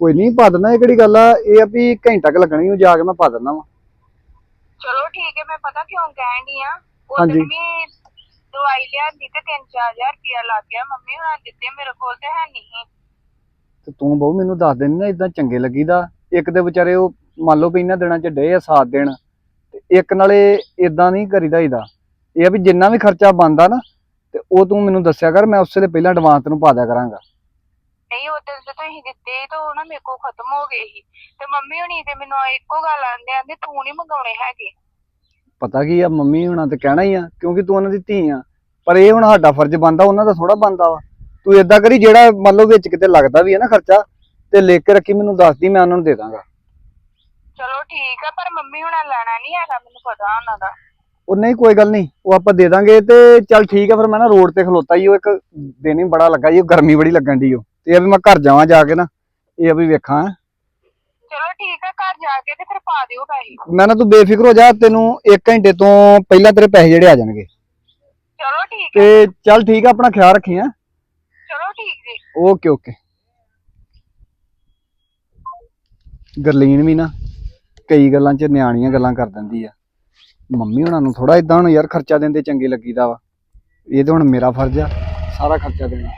ਕੋਈ ਨਹੀਂ ਪਾ ਦਿੰਦਾ ਇਹ ਕਿਹੜੀ ਗੱਲ ਆ? ਇਹ ਆ ਵੀ ਘੰਟਾ ਕੁ ਲੱਗਣੀ ਉਹ ਜਾ ਕੇ ਮੈਂ ਪਾ ਦਿੰਦਾ ਵਾ। ਚਲੋ ਠੀਕ ਹੈ ਮੈਂ ਪਤਾ ਕਿਉਂ ਕਹਿਣ ਦੀ ਆ? ਹਾਂਜੀ। ਉਦੋਂ ਵੀ ਦਵਾਈ ਲਿਆਂਦੀ ਤੇ 3-4000 ਰੁਪਇਆ ਲੱਗ ਗਿਆ ਮੰਮੀ ਹੁਣਾਂ ਦਿੱਤੇ ਮੇਰੇ ਕੋਲ ਤੇ ਹੈ ਨਹੀਂ ਤੇ ਤੂੰ ਬਹੁ ਮੈਨੂੰ ਦੱਸ ਦੇਣੀ ਨਾ ਇਦਾਂ ਚੰਗੇ ਲੱਗੀਦਾ। ਇੱਕ ਦੇ ਵਿਚਾਰੇ ਉਹ ਮੰਨ ਲਓ ਵੀ ਇਹਨਾਂ ਦਿਨਾਂ 'ਚ ਡੇ ਆ ਸਾਥ ਦੇਣ ਇੱਕ ਨਾਲੇ ਇਦਾਂ ਨਹੀਂ ਕਰੀਦਾ ਹੀਦਾ। ਇਹ ਆ ਵੀ ਜਿੰਨਾ ਵੀ ਖਰਚਾ ਬਣਦਾ ਨਾ ਤੇ ਉਹ ਤੂੰ ਮੈਨੂੰ ਦੱਸਿਆ ਕਰ ਮੈਂ ਉਸੇ ਲਈ ਪਹਿਲਾਂ ਐਡਵਾਂਸ ਤੈਨੂੰ ਪਾ ਦਿਆ ਕਰਾਂਗਾ। ਨਹੀਂ ਉਦੋਂ ਤੇ ਤੁਸੀਂ ਦਿੱਤੇ ਤੇ ਉਹ ਨਾ ਮੇਰੇ ਕੋਲ ਖਤਮ ਹੋ ਗਏ ਸੀ। ਤੇ ਮੰਮੀ ਹੁਣੀ ਤੇ ਮੈਨੂੰ ਇੱਕੋ ਗੱਲ ਆਂਦੇ ਆਂਦੇ ਤੂੰ ਨਹੀਂ ਮੰਗਾਉਣੇ ਹੈਗੇ। ਪਤਾ ਕੀ ਆ ਮੰਮੀ ਹੁਣਾਂ ਤੇ ਕਹਿਣਾ ਹੀ ਆ ਕਿਉਂਕਿ ਤੂੰ ਉਹਨਾਂ ਦੀ ਧੀ ਆ। ਪਰ ਇਹ ਹੁਣ ਸਾਡਾ ਫਰਜ਼ ਬਣਦਾ ਉਹਨਾਂ ਦਾ ਥੋੜਾ ਬਣਦਾ ਵਾ। ਤੂੰ ਏਦਾਂ ਕਰੀ ਜਿਹੜਾ ਮੰਨ ਲਓ ਵਿੱਚ ਕਿਤੇ ਲੱਗਦਾ ਵੀ ਹੈ ਨਾ ਖਰਚਾ ਤੇ ਲਿਖ ਕੇ ਰੱਖੀ ਮੈਨੂੰ ਦੱਸਦੀ ਮੈਂ ਉਹਨਾਂ ਨੂੰ ਦੇ ਦਾਂਗਾ। ਚਲੋ ਠੀਕ ਆ ਪਰ ਮੰਮੀ ਹੁਣਾਂ ਲੈਣਾ ਨਹੀਂ ਹੈਗਾ ਮੈਨੂੰ ਪਤਾ ਉਹਨਾਂ ਦਾ। ਉਹ ਨਹੀਂ ਕੋਈ ਗੱਲ ਨਹੀਂ ਉਹ ਆਪਾਂ ਦੇ ਦਾਂਗੇ ਤੇ ਚੱਲ ਠੀਕ ਆ ਫਿਰ ਮੈਂ ਨਾ ਰੋਡ ਤੇ ਖਲੋਤਾ ਹੀ ਉਹ ਇੱਕ ਦਿਨ ਹੀ ਬੜਾ ਲੱਗਾ ਜੀ ਉਹ ਗਰਮੀ ਬੜੀ ਲੱਗਣ ਦੀ ਉਹ ਤੇ ਇਹ ਆ ਵੀ ਮੈਂ ਘਰ ਜਾਵਾਂ ਜਾ ਕੇ ਨਾ ਇਹ ਆ ਵੀ ਵੇਖਾਂ। ਚਲੋ ਠੀਕ ਆ ਘਰ ਜਾ ਕੇ ਤੇ ਫਿਰ ਪਾ ਦਿਓ ਪੈਸੇ। ਮੈਂ ਨਾ ਤੂੰ ਬੇਫਿਕਰ ਹੋ ਜਾ ਤੈਨੂੰ 1 ਘੰਟੇ ਤੋਂ ਪਹਿਲਾਂ ਤੇਰੇ ਪੈਸੇ ਜਿਹੜੇ ਆ ਜਾਣਗੇ। ਚਲੋ ਠੀਕ ਆ। ਤੇ ਚੱਲ ਠੀਕ ਆ ਆਪਣਾ ਖਿਆਲ ਰੱਖੀ ਹੈਂ। ਚਲੋ ਠੀਕ ਜੀ। Okay okay. ਗਰਲੀਨ ਵੀ ਨਾ। ਕਈ ਗੱਲਾਂ 'ਚ ਨਿਆਣੀਆਂ ਗੱਲਾਂ ਕਰ ਦਿੰਦੀ ਆ। ਮੰਮੀ ਹੁਣਾਂ ਨੂੰ ਥੋੜਾ ਇਦਾਂ ਹੁਣ ਯਾਰ ਖਰਚਾ ਦਿੰਦੇ ਚੰਗੇ ਲੱਗੀਦਾ ਵਾ। ਇਹ ਤਾਂ ਹੁਣ ਮੇਰਾ ਫਰਜ਼ ਆ ਸਾਰਾ ਖਰਚਾ ਦੇਣਾ।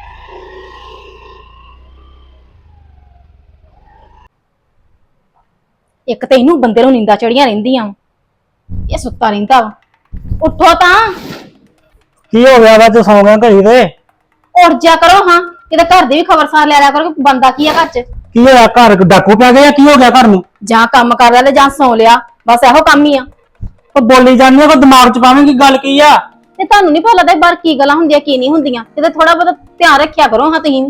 ਇੱਕ ਤੇ ਇਹਨੂੰ ਬੰਦੇ ਨੂੰ ਨਿੰਦਾ ਚੜੀਆਂ ਰਹਿੰਦੀਆਂ ਵਾਂ। ਇਹ ਸੁੱਤਾ ਰਹਿੰਦਾ ਵਾ। ਉੱਠੋ ਤਾਂ। ਕੀ ਹੋ ਗਿਆ ਵਾ ਤੂੰ ਸੌਂ ਗਿਆ ਘੜੀ ਤੇ? ਉੱਠ ਜਾ ਕਰੋ ਹਾਂ ਕਿਤੇ ਘਰ ਦੀ ਵੀ ਖਬਰਸਾਰ ਲੈ ਲਿਆ ਕਰੋ ਕਿ ਬੰਦਾ ਕੀ ਆ ਘਰ 'ਚ। ਕੀ ਹੋਇਆ? ਘਰ ਡਾਕੂ ਪੈ ਗਿਆ ਕੀ ਹੋ ਗਿਆ ਘਰ ਨੂੰ? ਜਾਂ ਕੰਮ ਕਰ ਲਿਆ ਤੇ ਜਾਂ ਸੌ ਲਿਆ। ਬਸ ਇਹੋ ਕੰਮ ਹੀ ਆ। ਉਹ ਬੋਲੀ ਜਾਂਦੀ ਆ ਕੋ ਦਿਮਾਗ ਚ ਪਾਵੇਂਗੀ ਗੱਲ ਕੀ ਆ? ਤੇ ਤੁਹਾਨੂੰ ਨਹੀਂ ਪਤਾ ਲੱਗਦਾ ਬਾਹਰ ਕੀ ਗੱਲਾਂ ਹੁੰਦੀਆਂ ਕੀ ਨਹੀਂ ਹੁੰਦੀਆਂ। ਕਿਤੇ ਥੋੜਾ ਬਹੁਤ ਧਿਆਨ ਰੱਖਿਆ ਕਰੋ ਹਾਂ ਤੁਸੀਂ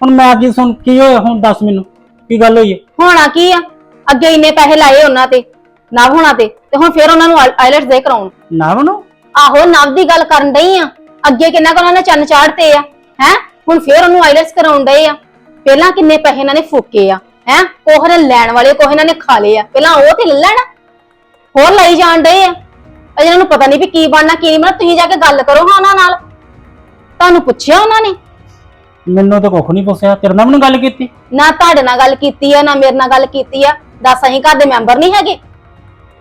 ਹੁਣ ਮੈਂ ਕੀ ਸੁਣ ਕੀ ਹੋਇਆ? ਹੁਣ ਦੱਸ ਮੈਨੂੰ ਕੀ ਗੱਲ ਹੋਈ ਹੈ ਹੋਣਾ ਕੀ ਆ? ਅੱਗੇ ਇੰਨੇ ਪੈਸੇ ਲਾਏ ਉਹਨਾਂ ਤੇ ਨਵ ਹੋਣਾ ਤੇ ਤੇ ਹੁਣ ਫੇਰ ਉਹਨਾਂ ਨੂੰ ਆਈਲੈਟਸ ਦੇ ਕਰਾਉਣ। ਨਵ ਨੂੰ? ਆਹੋ ਨਵ ਦੀ ਗੱਲ ਕਰਨ ਡਈ ਆ। ਅੱਗੇ ਕਿੰਨਾ ਕੁ ਉਹਨਾਂ ਨੇ ਚੰਨ ਚਾੜਤੇ ਆ ਹੈ? ਹੁਣ ਫੇਰ ਉਹਨੂੰ ਆਈਲੈਟਸ ਕਰਾਉਣ ਡਏ ਆ। ਪਹਿਲਾਂ ਕਿੰਨੇ ਪੈਸੇ ਇਹਨਾਂ ਨੇ ਫੂਕੇ ਆ ਹੈ? ਕੋਹ ਨੇ ਲੈਣ ਵਾਲੇ ਕੋਹ ਇਹਨਾਂ ਨੇ ਖਾ ਲਏ ਆ। ਪਹਿਲਾਂ ਉਹ ਤੇ ਲੈ ਲੈਣ ਹੋਰ ਲਈ ਜਾਣ ਡਏ ਆ। ਅਜੇ ਇਹਨਾਂ ਨੂੰ ਪਤਾ ਨਹੀਂ ਵੀ ਕੀ ਬਣਨਾ ਕੀ ਨਹੀਂ ਬਣਨਾ। ਤੁਸੀਂ ਜਾ ਕੇ ਗੱਲ ਕਰੋ ਹਾਂ ਉਹਨਾਂ ਨਾਲ। ਤੁਹਾਨੂੰ ਪੁੱਛਿਆ ਉਹਨਾਂ ਨੇ? ਮੈਨੂੰ ਤਾਂ ਕੁੱਖ ਨਹੀਂ ਪੁੱਛਿਆ। ਤੇਰੇ ਨਾਲ ਮੈਨੂੰ ਗੱਲ ਕੀਤੀ? ਨਾ ਤੁਹਾਡੇ ਨਾਲ ਗੱਲ ਕੀਤੀ ਆ ਨਾ ਮੇਰੇ ਨਾਲ ਗੱਲ ਕੀਤੀ ਆ। ਦੱਸ ਅਸੀਂ ਘਰ ਦੇ ਮੈਂਬਰ ਨਹੀਂ ਹੈਗੇ।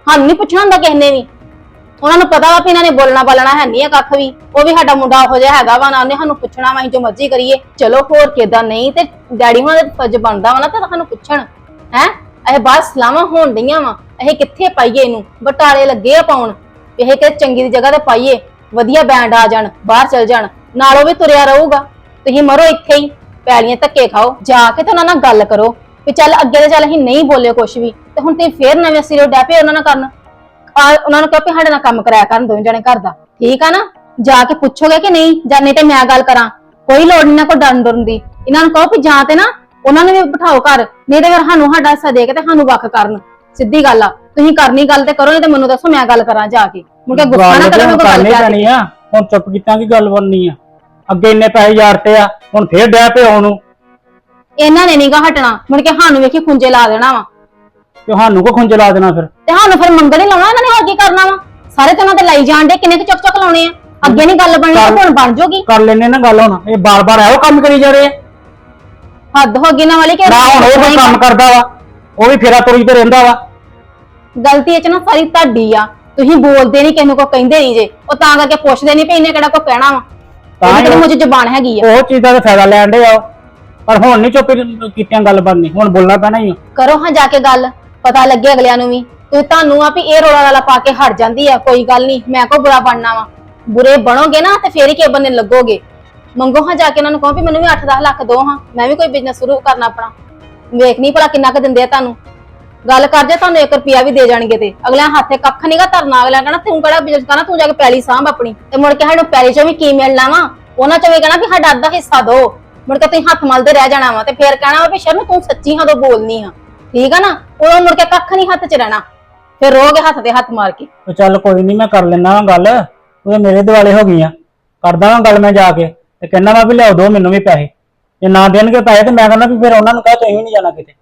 ਸਾਨੂੰ ਨਹੀਂ ਪੁੱਛਣਾ ਹੁੰਦਾ ਕਿਸੇ ਨੇ ਵੀ। ਉਹਨਾਂ ਨੂੰ ਪਤਾ ਵਾ ਵੀ ਇਹਨਾਂ ਨੇ ਬੋਲਣਾ ਬਾਲਣਾ ਹੈ ਨਹੀਂ ਆ ਕੱਖ ਵੀ। ਉਹ ਵੀ ਸਾਡਾ ਮੁੰਡਾ ਉਹੋ ਜਿਹਾ ਹੈਗਾ ਵਾ ਨਾ, ਉਹਨੇ ਸਾਨੂੰ ਪੁੱਛਣਾ ਵਾ, ਅਸੀਂ ਜੋ ਮਰਜ਼ੀ ਕਰੀਏ। ਚਲੋ ਹੋਰ ਕਿਦਾਂ ਨਹੀਂ ਤੇ ਡੈਡੀ ਹੁਣਾਂ ਦਾ ਫਰਜ਼ ਬਣਦਾ ਵਾ ਨਾ ਤੇ ਸਾਨੂੰ ਪੁੱਛਣ। ਹੈ? ਇਹ ਬਾਹਰ ਸਲਾਮਾਂ ਹੋਣ ਡਈਆਂ ਵਾ ਇਹ ਕਿੱਥੇ ਪਾਈਏ ਇਹਨੂੰ? ਬਟਾਲੇ ਲੱਗੇ ਆ ਪਾਉਣ। ਇਹ ਕਿ ਚੰਗੀ ਦੀ ਜਗ੍ਹਾ ਤੇ ਪਾਈਏ, ਵਧੀਆ ਬੈਂਡ ਆ ਜਾਣ, ਬਾਹਰ ਚਲ ਜਾਣ। ਨਾਲੋਂ ਵੀ ਤੁਰਿਆ ਰਹੂਗਾ। ਤੁਸੀਂ ਮਰੋ ਇੱਥੇ ਹੀ, ਪੈਲੀਆਂ ਧੱਕੇ ਖਾਓ। ਜਾ ਕੇ ਤੇ ਉਹਨਾਂ ਨਾਲ ਗੱਲ ਕਰੋ। ਵੀ ਚੱਲ ਅੱਗੇ ਤੇ ਚੱਲ ਅਸੀਂ ਨਹੀਂ ਬੋਲੇ ਕੁਝ ਵੀ। ਤੇ ਹੁਣ ਤੇ ਫੇਰ ਨਵੇਂ ਸਿਰੇ ਡੈਪੇ ਉਹਨਾਂ ਨਾਲ ਕਰਨ। ਆ ਉਹਨਾਂ ਨੂੰ ਕਹੋ ਕਿ ਸਾਡੇ ਨਾਲ ਕੰਮ ਕਰਾਇਆ ਕਰਨ ਦੋਵੇਂ ਜਣੇ ਘਰ ਦਾ। ਠੀਕ ਆ ਨਾ? ਜਾ ਕੇ ਪੁੱਛੋਗੇ ਕਿ ਨਹੀਂ? ਜਾਂ ਨਹੀਂ ਤੇ ਮੈਂ ਗੱਲ ਕਰਾਂ। ਕੋਈ ਲੋੜ ਨਹੀਂ ਨਾ ਕੋਈ ਡਰਨ ਡਰਨ ਦੀ। ਇਹਨਾਂ ਨੂੰ ਕਹੋ ਵੀ ਜਾਂ ਤੇ ਨਾ ਉਹਨਾਂ ਨੂੰ ਵੀ ਬਿਠਾਓ ਘਰ। ਨਹੀਂ ਤੇ ਫਿਰ ਸਾਨੂੰ ਸਾਡਾ ਹਿੱਸਾ ਦੇ ਕੇ ਤੇ ਸਾਨੂੰ ਵੱਖ ਕਰਨ। ਸਿੱਧੀ ਗੱਲ ਆ। ਤੁਸੀਂ ਕਰਨੀ ਗੱਲ ਤੇ ਕਰੋ ਨਹੀਂ ਤੇ ਮੈਨੂੰ ਦੱਸੋ ਮੈਂ ਗੱਲ ਕਰਾਂ ਜਾ ਕੇ। ਮੁੜ ਕੇ ਗੁੱਸਾ ਨਾ ਗੱਲ ਕਰੋ ਤੇ ਮੈਂ ਕੋਈ ਗੱਲ ਕਰਨੀ ਕਰ ਪੈਣੀ ਆ। ਹੁਣ ਚੁੱਪ ਕੀਤਾ ਕੀ ਗੱਲ ਬਣਨੀ ਆ। ਅੱਗੇ ਇੰਨੇ ਪੈਸੇ ਯਾਰਤੇ ਆ ਹੁਣ ਫੇਰ ਡੈ ਪਿਆ ਉਹਨੂੰ ਇਹਨਾਂ ਨੇ ਨਹੀਂਗਾ ਹਟਣਾ। ਮੁੜ ਕੇ ਸਾਨੂੰ ਵੇਖੀ ਖੁੰਝੇ ਲਾ ਦੇਣਾ ਵਾ। ਤੇ ਸਾਨੂੰ ਕੋ ਖੁੰਝ ਲਾ ਦੇਣਾ ਫਿਰ? ਤੇ ਸਾਨੂੰ ਫਿਰ ਮੰਗਣ ਹੀ ਲਾਉਣਾ ਇਹਨਾਂ ਨੇ ਹੋਰ ਕੀ ਕਰਨਾ ਵਾ? ਸਾਰੇ ਤੇ ਉਹਨਾਂ ਤੇ ਲਾਈ ਜਾਣ ਦੇ ਕਿੰਨੇ ਕੁ ਚੁੱਕ ਚੁੱਕ ਲਾਉਣੇ ਆ? ਅੱਗੇ ਨਹੀਂ ਗੱਲ ਬਣਨੀ ਤੇ ਹੁਣ ਬਣ ਜਾਊਗੀ। ਕਰ ਲੈਨੇ ਨਾ ਗੱਲ ਹੁਣ। ਇਹ ਬਾਰ-ਬਾਰ ਇਹੋ ਕੰਮ ਕਰੀ ਜਾ ਰਹੇ ਆ। ਹੱਦ ਹੋ ਗਈ ਨਾ ਵਾਲੀ ਕਿ ਨਾ ਹੁਣ ਉਹ ਕੋਈ ਕੰਮ ਕਰਦਾ ਵਾ ਉਹ ਵੀ ਫੇਰਾ ਤੁਰੀ ਤੇ ਰਹਿੰਦਾ ਵਾ। ਗਲਤੀ ਇਹ ਚ ਨਾ ਸਾਰੀ ਤੁਹਾਡੀ ਆ। ਤੁਸੀਂ ਬੋਲਦੇ ਨਹੀਂ ਕਿਸੇ ਨੂੰ ਕੋ ਕਹਿੰਦੇ ਨਹੀਂ ਜੇ। ਉਹ ਤਾਂ ਕਰਕੇ ਪੁੱਛਦੇ ਨਹੀਂ ਪਈ ਇਹਨੇ ਕਿਹੜਾ ਕੋ ਕਹਿਣਾ ਵਾ। ਤਾਂ ਹੀ ਮੁਝ ਜ਼ਬਾਨ ਹੈਗੀ ਆ। ਉਹ ਚੀਜ਼ਾਂ ਦਾ ਫਾਇਦਾ ਲੈਣ ਦੇ ਆ। ਪਰ ਹੁਣ ਨਹੀਂ ਚੁੱਪ ਕੀਤਿਆਂ ਗੱਲ ਬਣਨੀ। ਹੁਣ ਬੋਲਣਾ ਪੈਣਾ ਹੀ ਆ। ਕਰੋ ਹਾਂ ਜਾ ਕੇ ਗੱਲ। ਪਤਾ ਲੱਗੇ ਅਗਲਿਆਂ ਨੂੰ ਵੀ। ਤੇ ਤੁਹਾਨੂੰ ਆ ਵੀ ਇਹ ਰੋਲਾ ਰਾਲਾ ਪਾ ਕੇ ਹਟ ਜਾਂਦੀ ਆ, ਕੋਈ ਗੱਲ ਨਹੀਂ, ਮੈਂ ਕੋ ਬੁਰਾ ਬਣਨਾ ਵਾ। ਬੁਰੇ ਬਣੋਗੇ ਨਾ ਤੇ ਫੇਰ ਹੀ ਕੇ ਬੰਨੇ ਲੱਗੋਗੇ। ਮੰਗੋ ਹਾਂ ਜਾ ਕੇ ਉਹਨਾਂ ਨੂੰ ਕਹੋ ਵੀ ਮੈਨੂੰ ਵੀ 8-10 ਲੱਖ ਦੋ ਹਾਂ, ਮੈਂ ਵੀ ਕੋਈ ਬਿਜ਼ਨਸ ਸ਼ੁਰੂ ਕਰਨਾ ਆਪਣਾ। ਵੇਖ ਨਹੀਂ ਭਲਾ ਕਿੰਨਾ ਕੁ ਦਿੰਦੇ ਆ ਤੁਹਾਨੂੰ। ਗੱਲ ਕਰ ਜੇ ਤੁਹਾਨੂੰ 1 ਰੁਪਿਆ ਵੀ ਦੇ ਜਾਣਗੇ ਤੇ। ਅਗਲਿਆਂ ਹੱਥੇ ਕੱਖ ਨਹੀਂਗਾ ਧਰਨਾ, ਅਗਲਿਆਂ ਕਹਿਣਾ, ਤੂੰ ਕਿਹੜਾ ਬਿਜ਼ਨਸ ਕਰਨਾ, ਤੂੰ ਜਾ ਕੇ ਪੈਲੀ ਸਾਂਭ ਆਪਣੀ। ਤੇ ਮੁੜ ਕੇ ਸਾਨੂੰ ਪੈਲੀ ਚੋਂ ਵੀ ਕੀ ਮਿਲਣਾ ਵਾ? ਉਹਨਾਂ ਚੋਂ ਵੀ ਕਹਿਣਾ ਵੀ ਸਾਡਾ ਅੱਧਾ ਹਿੱਸਾ ਦੋ। ਮੁੜ ਕੇ ਤੁਸੀਂ ਹੱਥ ਮਲਦੇ ਰਹਿ ਜਾਣਾ ਵਾ ਤੇ ਫੇਰ ਕਹਿਣਾ ਵਾ ਵੀ ਸ਼ਰਨ, ਤੂੰ ਸੱਚੀ ਹਾਂ ਤੋਂ ਬੋਲਨੀ ਆ। ਠੀਕ ਆ ਨਾ? ਉਦੋਂ ਮੁੜ ਕੇ ਕੱਖ ਨਹੀਂ ਹੱਥ 'ਚ ਰਹਿਣਾ। ਫਿਰ ਰੋਗੇ ਹੱਥ ਤੇ ਹੱਥ ਮਾਰ ਕੇ। ਉਹ ਚੱਲ ਕੋਈ ਨਹੀਂ ਮੈਂ ਕਰ ਲੈਣਾ ਗੱਲ। ਉਹ ਮੇਰੇ ਦਿਵਾਲੇ ਹੋ ਗਈਆਂ ਕਰਦਾ ਵਾਂ ਗੱਲ ਮੈਂ ਜਾ ਕੇ। ਤੇ ਕਹਿੰਦਾ ਵਾ ਵੀ ਲਿਆਓ ਦੋ ਮੈਨੂੰ ਵੀ ਪੈਸੇ। ਜੇ ਨਾ ਦੇਣਗੇ ਪੈਸੇ ਤੇ ਮੈਂ ਕਹਿੰਦਾ ਵੀ ਫਿਰ ਉਹਨਾਂ ਨੂੰ ਕਹੇ ਤੁਸੀਂ ਵੀ ਨਹੀਂ ਜਾਣਾ ਕਿਤੇ।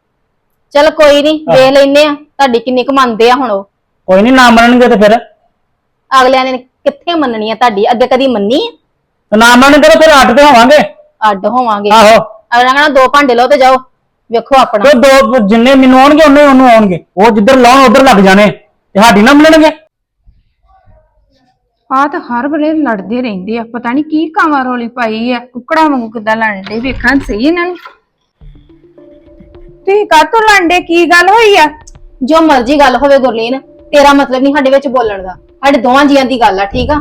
ਚਲ ਕੋਈ ਨਹੀਂ ਵੇਖ ਲੈਨੇ ਆ। ਤੁਹਾਡੀ ਕਿੰਨੀ ਕੁ ਮੰਨਦੇ ਆ ਹੁਣ ਉਹ। ਕੋਈ ਨਹੀਂ ਨਾ ਮੰਨਣਗੇ ਤੇ ਫਿਰ। ਅਗਲਿਆਂ ਨੇ ਕਿੱਥੇ ਮੰਨਣੀ ਆ ਤੁਹਾਡੀ? ਅੱਗੇ ਕਦੀ ਮੰਨੀ? ਤੇ ਨਾ ਮੰਨਣਗੇ ਤੇ ਫਿਰ ਅੱਡ ਤੇ ਹੋਵਾਂਗੇ। ਅੱਡ ਹੋਵਾਂਗੇ। ਆਹੋ। ਅਗਲਾ ਕਹਿੰਦਾ ਦੋ ਭਾਂਡੇ ਲਓ ਤੇ ਜਾਓ। ਵੇਖੋ ਆਪਣਾ। ਤੇ ਦੋ ਜਿੰਨੇ ਮੈਨੂੰ ਆਉਣਗੇ ਉਹਨੇ ਉਹਨੂੰ ਆਉਣਗੇ। ਉਹ ਜਿੱਧਰ ਲਾਉਣ ਉਧਰ ਲੱਗ ਜਾਣੇ। ਤੇ ਸਾਡੀ ਨਾ ਮੰਨਣਗੇ ਆ ਤਾਂ ਹਰ ਵੇਲੇ ਲੜਦੇ ਰਹਿੰਦੇ ਆ। ਪਤਾ ਨਹੀਂ ਕੀ ਕਾਵਾਂ ਰੋਲੀ ਪਾਈ ਆ। ਕੁੱਕੜਾ ਵਾਂਗੂ ਕਿੱਦਾਂ ਲੜਦੇ ਵੇਖਾਂ ਸਹੀ ਇਹਨਾਂ ਨੂੰ। ਤੁਸੀਂ ਕਾਹਤੋਂ ਲੜਦੇ ਕੀ ਗੱਲ ਹੋਈ ਆ? ਜੋ ਮਰਜ਼ੀ ਗੱਲ ਹੋਵੇ ਗੁਰਲੀਨ ਤੇਰਾ ਮਤਲਬ ਨਹੀਂ ਸਾਡੇ ਵਿੱਚ ਬੋਲਣ ਦਾ। ਸਾਡੇ ਦੋਵਾਂ ਜੀਆਂ ਦੀ ਗੱਲ ਆ ਠੀਕ ਆ?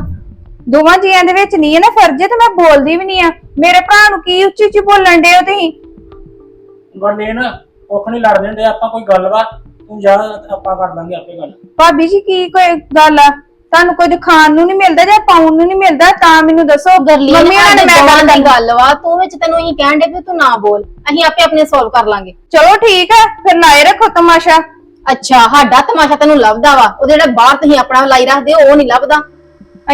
ਦੋਵਾਂ ਜੀਆਂ ਦੇ ਵਿੱਚ ਨਹੀਂ ਹੈ ਨਾ ਫਰਜ਼ ਤੇ ਮੈਂ ਬੋਲਦੀ ਵੀ ਨਹੀਂ ਆ। ਮੇਰੇ ਭਰਾ ਨੂੰ ਕੀ ਉੱਚੀ ਉੱਚੀ ਬੋਲਣ ਦੇ ਹੋ ਤੁਸੀਂ? ਗਰਲੀਨ ਕੁੱਖ ਨਹੀਂ ਲੜ ਦਿੰਦੇ ਆਪਾਂ ਕੋਈ ਗੱਲ ਵਾ ਤੂੰ ਜਾ ਆਪਾਂ ਕਰ ਲਾਂਗੇ ਆਪੇ ਗੱਲ। ਭਾਬੀ ਜੀ ਕੀ ਕੋਈ ਗੱਲ ਆ? ਤੁਹਾਨੂੰ ਕੁਝ ਖਾਣ ਨੂੰ ਨਹੀਂ ਮਿਲਦਾ ਜਾਂ ਪਾਉਣ ਨੂੰ ਨਹੀਂ ਮਿਲਦਾ? ਤਾਂ ਮੈਨੂੰ ਦੱਸੋ। ਗਰਲੀਨ ਮੰਮੀ ਨਾਲ ਮੈਂ ਗੱਲ ਦੀ ਗੱਲ ਵਾ ਤੂੰ ਵਿੱਚ ਤੈਨੂੰ ਅਸੀਂ ਕਹਿਣ ਦੇ ਵੀ ਤੂੰ ਨਾ ਬੋਲ। ਅਸੀਂ ਆਪੇ ਆਪਣੇ ਸੋਲਵ ਕਰ ਲਾਂਗੇ। ਚਲੋ ਠੀਕ ਹੈ ਫਿਰ ਲਾਏ ਰੱਖੋ ਤਮਾਸ਼ਾ। ਅੱਛਾ ਸਾਡਾ ਤਮਾਸ਼ਾ ਤੈਨੂੰ ਲੱਭਦਾ ਵਾ। ਉਹ ਜਿਹੜਾ ਬਾਹਰ ਤੁਸੀਂ ਆਪਣਾ ਲਾਈ ਰੱਖਦੇ ਹੋ ਉਹ ਨਹੀਂ ਲੱਭਦਾ।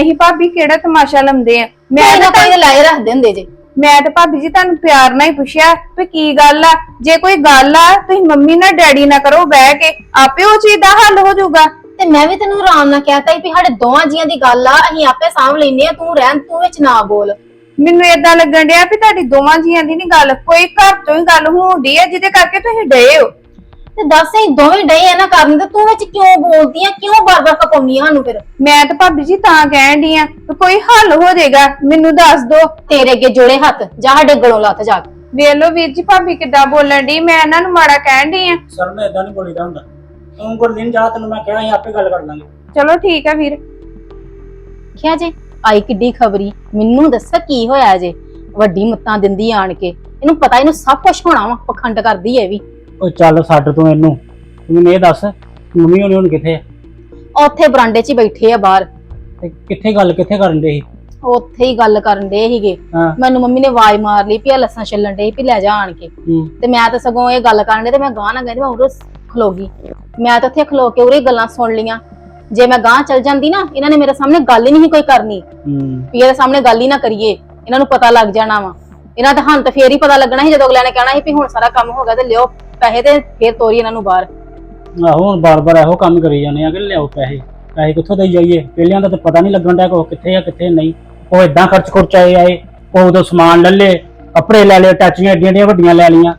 ਅਸੀਂ ਭਾਬੀ ਕਿਹੜਾ ਤਮਾਸ਼ਾ ਲੰਦੇ ਆ? ਮੈਂ ਨਾ ਤਾਂ ਕੋਈ ਲਾਏ ਰੱਖਦੇ ਹੁੰਦੇ ਜੇ। ਮੈਂ ਤੇ ਭਾਬੀ ਜੀ ਤੁਹਾਨੂੰ ਪਿਆਰ ਨਾਲ ਹੀ ਪੁੱਛਿਆ ਵੀ ਕੀ ਗੱਲ ਆ? ਜੇ ਕੋਈ ਗੱਲ ਆ ਤੁਸੀਂ ਮੰਮੀ ਨਾਲ ਡੈਡੀ ਨਾਲ ਕਰੋ ਬਹਿ ਕੇ। ਆਪੇ ਉਹ ਚੀਜ਼ ਦਾ ਹੱਲ ਹੋ ਜਾਊਗਾ। ਤੇ ਮੈਂ ਵੀ ਤੈਨੂੰ ਆਰਾਮ ਨਾਲ ਕਹਿਤਾ ਸੀ ਵੀ ਸਾਡੇ ਦੋਵਾਂ ਜੀਆਂ ਦੀ ਗੱਲ ਆ ਅਸੀਂ ਆਪੇ ਸਾਂਭ ਲੈਨੇ ਆ ਤੂੰ ਰਹਿਣ ਤੂੰ ਵਿੱਚ ਨਾ ਬੋਲ। ਮੈਨੂੰ ਏਦਾਂ ਲੱਗਣ ਡਿਆ ਵੀ ਤੁਹਾਡੀ ਦੋਵਾਂ ਜੀਆਂ ਦੀ ਨਹੀਂ ਗੱਲ ਕੋਈ ਘਰ ਤੋਂ ਹੀ ਗੱਲ ਹੁੰਦੀ ਆ ਜਿਹਦੇ ਕਰਕੇ ਤੁਸੀਂ ਡਏ ਹੋ। ਤੇ ਦੱਸ ਅਸੀਂ ਦੋਵੇਂ ਡਏ ਆ ਨਾ ਕਰਨ ਤੇ ਤੂੰ ਵਿੱਚ ਕਿਉਂ ਬੋਲਦੀ ਆ? ਕਿਉਂ ਬਾਰ-ਬਾਰ ਕਪਾਉਣੀ ਸਾਨੂੰ ਫਿਰ? ਮੈਂ ਤਾਂ ਭਾਬੀ ਜੀ ਤਾਂ ਕਹਿਣ ਡਈ ਆ ਵੀ ਕੋਈ ਹੱਲ ਹੋ ਜਾਏਗਾ ਮੈਨੂੰ ਦੱਸ ਦੋ। ਤੇਰੇ ਅੱਗੇ ਜੋੜੇ ਹੱਥ ਜਾ ਸਾਡੇ ਗਲੋਂ ਲੱਥ ਜਾ ਕੇ। ਵੇਖ ਲਓ ਵੀਰ ਜੀ ਭਾਬੀ ਕਿੱਦਾਂ ਬੋਲਣ ਡਈ ਮੈਂ ਇਹਨਾਂ ਨੂੰ ਮਾੜਾ ਕਹਿਣ ਡਈ ਆ। ਸਰ ਨੇ ਇਦਾਂ ਨਹੀਂ ਬੋਲੀਦਾ ਹੁੰਦਾ। ਤੂੰ ਗਰਲੀਨ ਜਾ ਤੈਨੂੰ ਮੈਂ ਕਿਹਾ ਅਸੀਂ ਆਪੇ ਗੱਲ ਕਰ ਲਾਂਗੇ। ਚਲੋ ਠੀਕ ਆ ਵੀਰ। ਕਿਹਾ ਜੇ ਆਈ ਕਿੱਡੀ ਖਬਰੀ ਮੈਨੂੰ ਦੱਸ ਕੀ ਹੋਇਆ ਜੇ? ਵੱਡੀ ਮੱਤਾਂ ਦਿੰਦੀ ਆਣ ਕੇ ਇਹਨੂੰ ਪਤਾ ਇਹਨੂੰ ਸਭ ਕੁਝ ਹੋਣਾ ਵਾ ਪਖੰਡ ਕਰਦੀ ਏ ਵੀ। ਉਹ ਚੱਲ ਛੱਡ ਤੂੰ ਇਹਨੂੰ। ਤੂੰ ਮੈਨੂੰ ਇਹ ਦੱਸ ਮੰਮੀ ਹੋਣੀ ਹੁਣ ਕਿੱਥੇ ਆ? ਉੱਥੇ ਬਰਾਂਡੇ 'ਚ ਹੀ ਬੈਠੇ ਆ ਬਾਹਰ। ਤੇ ਕਿੱਥੇ ਗੱਲ ਕਿੱਥੇ ਕਰਨ ਦੇ ਸੀ? ਉੱਥੇ ਹੀ ਗੱਲ ਕਰਨ ਦੇ ਸੀਗੇ। ਹਾਂ। ਮੈਨੂੰ ਮੰਮੀ ਨੇ ਆਵਾਜ਼ ਮਾਰ ਲਈ ਵੀ ਆ ਲੱਸਾਂ ਛੱਲਣ ਦੇ ਵੀ ਲੈ ਜਾ ਆਣ ਕੇ। ਹੂੰ। ਤੇ ਮੈਂ ਤਾਂ ਸਗੋਂ ਇਹ ਗੱਲ ਕਰਨ ਦੇ ਤੇ ਮੈਂ ਗਾਂ ਨਾ ਕਹਿੰਦੀ ਮੈਂ ਉਰੇ ਖਲੋ ਗਈ। ਮੈਂ ਤਾਂ ਉੱਥੇ ਖਲੋ ਕੇ ਉਰੇ ਗੱਲਾਂ ਸੁਣ ਲੀਆਂ ਜੇ ਮੈਂ ਗਾਂ ਚਲ ਜਾਂਦੀ ਨਾ ਇਹਨਾਂ ਨੇ ਮੇਰੇ ਸਾਹਮਣੇ ਗੱਲ ਹੀ ਨਹੀਂ ਕੋਈ ਕਰਨੀ। ਹੂੰ। ਵੀ ਇਹਦੇ ਸਾਹਮਣੇ ਗੱਲ ਹੀ ਨਾ ਕਰੀਏ ਇਹਨਾਂ ਨੂੰ ਪਤਾ ਲੱਗ ਜਾਣਾ ਵਾ। ਇਹਨਾਂ ਦਾ ਹੰਤ ਫੇਰ ਹੀ ਪਤਾ ਲੱਗਣਾ ਸੀ ਜਦੋਂ ਅਗਲਿਆਂ ਨੇ ਕਹਿਣਾ ਸੀ ਵੀ ਹੁਣ ਸਾਰਾ ਕੰਮ ਹੋ ਗਿਆ ਤੇ ਲਿਓ। ਪੈਸੇ ਤੇ ਫੇਰ ਤੋਰੀ ਇਹਨਾਂ ਨੂੰ ਬਾਹਰ। ਆਹੋ ਹੁਣ ਬਾਰ-ਬਾਰ ਇਹੋ ਕੰਮ ਕਰੀ ਜਾਂਦੇ ਆ ਕਿ ਲਿਆਓ ਪੈਸੇ। ਪੈਸੇ ਕਿੱਥੋਂ ਦੇਈ ਜਾਈਏ? ਪਹਿਲਿਆਂ ਦਾ ਤਾਂ ਪਤਾ ਨਹੀਂ ਲੱਗਣ ਡਿਆ ਕੋ ਕਿੱਥੇ ਆ ਕਿੱਥੇ ਨਹੀਂ। ਉਹ ਇਦਾਂ ਖਰਚ ਖੁਰਚਾਏ ਆਏ ਉਹ ਉਦੋਂ ਸਮਾਨ ਲੈ ਲੇ ਕੱਪੜੇ ਲੈ ਲਏ ਟੈਚੀਆਂ ਏਡੀਆਂ ਏਡੀਆਂ ਵੱਡੀਆਂ ਲੈ ਲਈਆਂ।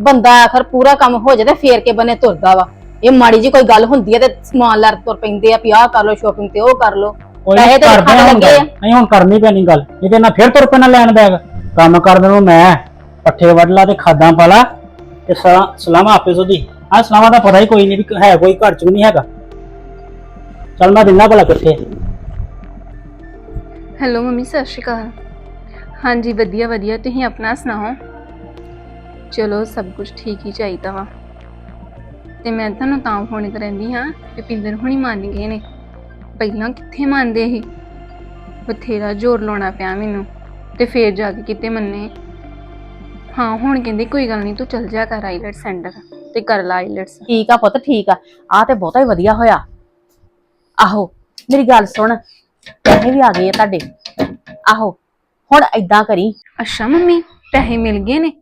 ਬੰਦਾ ਆਖਰ ਪੂਰਾ ਕੰਮ ਹੋ ਤੇ ਫੇਰ ਕੇ ਬਨੇ ਤੁਰਦਾ ਵਾ। ਇਹ ਮਾੜੀ ਜੀ ਕੋਈ ਗੱਲ ਹੁੰਦੀ ਹੈ ਤੇ ਸਮਾਨ ਲੈ ਤੁਰ ਪੈਂਦੇ ਆ ਵੀ ਆਹ ਕਰ ਲਓ ਸ਼ੋਪਿੰਗ ਤੇ ਉਹ ਕਰ ਲਓ। ਪੈਸੇ ਤਾਂ ਕਰਦੇ ਲੱਗੇ ਆ। ਨਹੀਂ ਹੁਣ ਕਰਨੀ ਪੈਣੀ ਗੱਲ। ਨਹੀਂ ਤੇ ਨਾ ਫਿਰ ਤੁਰ ਪੈਣਾ ਲੈਣ ਬੈਗ। ਕੰਮ ਕਰਨ ਨੂੰ ਮੈਂ ਪੱਠੇ ਵੱਢ ਲਾ ਤੇ ਖਾਦਾਂ ਪਾ ਲਾ। ਤੇ ਸਲਾ- ਸਲਾਮਾਂ ਆਪੇ ਸੁਦੀ ਆ ਸਲਾਮਾਂ ਦਾ ਪਤਾ ਹੀ ਕੋਈ ਨਹੀਂ ਵੀ ਹੈ ਕੋਈ ਘਰ ਚ ਵੀ ਨਹੀਂ ਹੈਗਾ। ਚੱਲ ਮੈਂ ਦਿਨਾ ਭਲਾ ਕਿੱਥੇ। ਹੈਲੋ ਮੰਮੀ, ਸਤਿ ਸ਼੍ਰੀ ਅਕਾਲ। ਹਾਂਜੀ, ਵਧੀਆ ਵਧੀਆ। ਤੁਸੀਂ ਆਪਣਾ ਸੁਣਾਓ? ਚਲੋ, ਸਭ ਕੁਝ ਠੀਕ ਹੀ ਚਾਹੀਦਾ ਵਾ। ਤੇ ਮੈਂ ਤੁਹਾਨੂੰ ਤਾਂ ਫੋਨ ਕਰਦੀ ਹਾਂ ਕਿ ਪਿੰਦਰ ਹੁਣੀ ਮੰਨ ਗਏ ਨੇ। ਪਹਿਲਾਂ ਕਿੱਥੇ ਮੰਨਦੇ ਸੀ? ਬਥੇਰਾ ਜ਼ੋਰ ਲਾਉਣਾ ਪਿਆ ਮੈਨੂੰ। ਤੇ ਫੇਰ ਜਾ ਕੇ ਕਿਤੇ ਮੰਨੇ। ਹਾਂ ਹੁਣ ਕਹਿੰਦੇ ਕੋਈ ਗੱਲ ਨਹੀਂ ਤੂੰ ਚੱਲ ਜਾ ਕਰ ਆਈਲੈਟ ਸੈਂਟਰ ਤੇ ਕਰ ਲਾ ਆਈਲੈਟਸ। ਠੀਕ ਆ ਪੁੱਤ ਠੀਕ ਆ। ਆ ਤੇ ਬਹੁਤਾ ਹੀ ਵਧੀਆ ਹੋਇਆ। ਆਹੋ ਮੇਰੀ ਗੱਲ ਸੁਣ ਪੈਸੇ ਵੀ ਆ ਗਏ ਆ ਤੁਹਾਡੇ। ਆਹੋ ਹੁਣ ਏਦਾਂ ਕਰੀ। ਅੱਛਾ ਮੰਮੀ ਪੈਸੇ ਮਿਲ ਗਏ ਨੇ?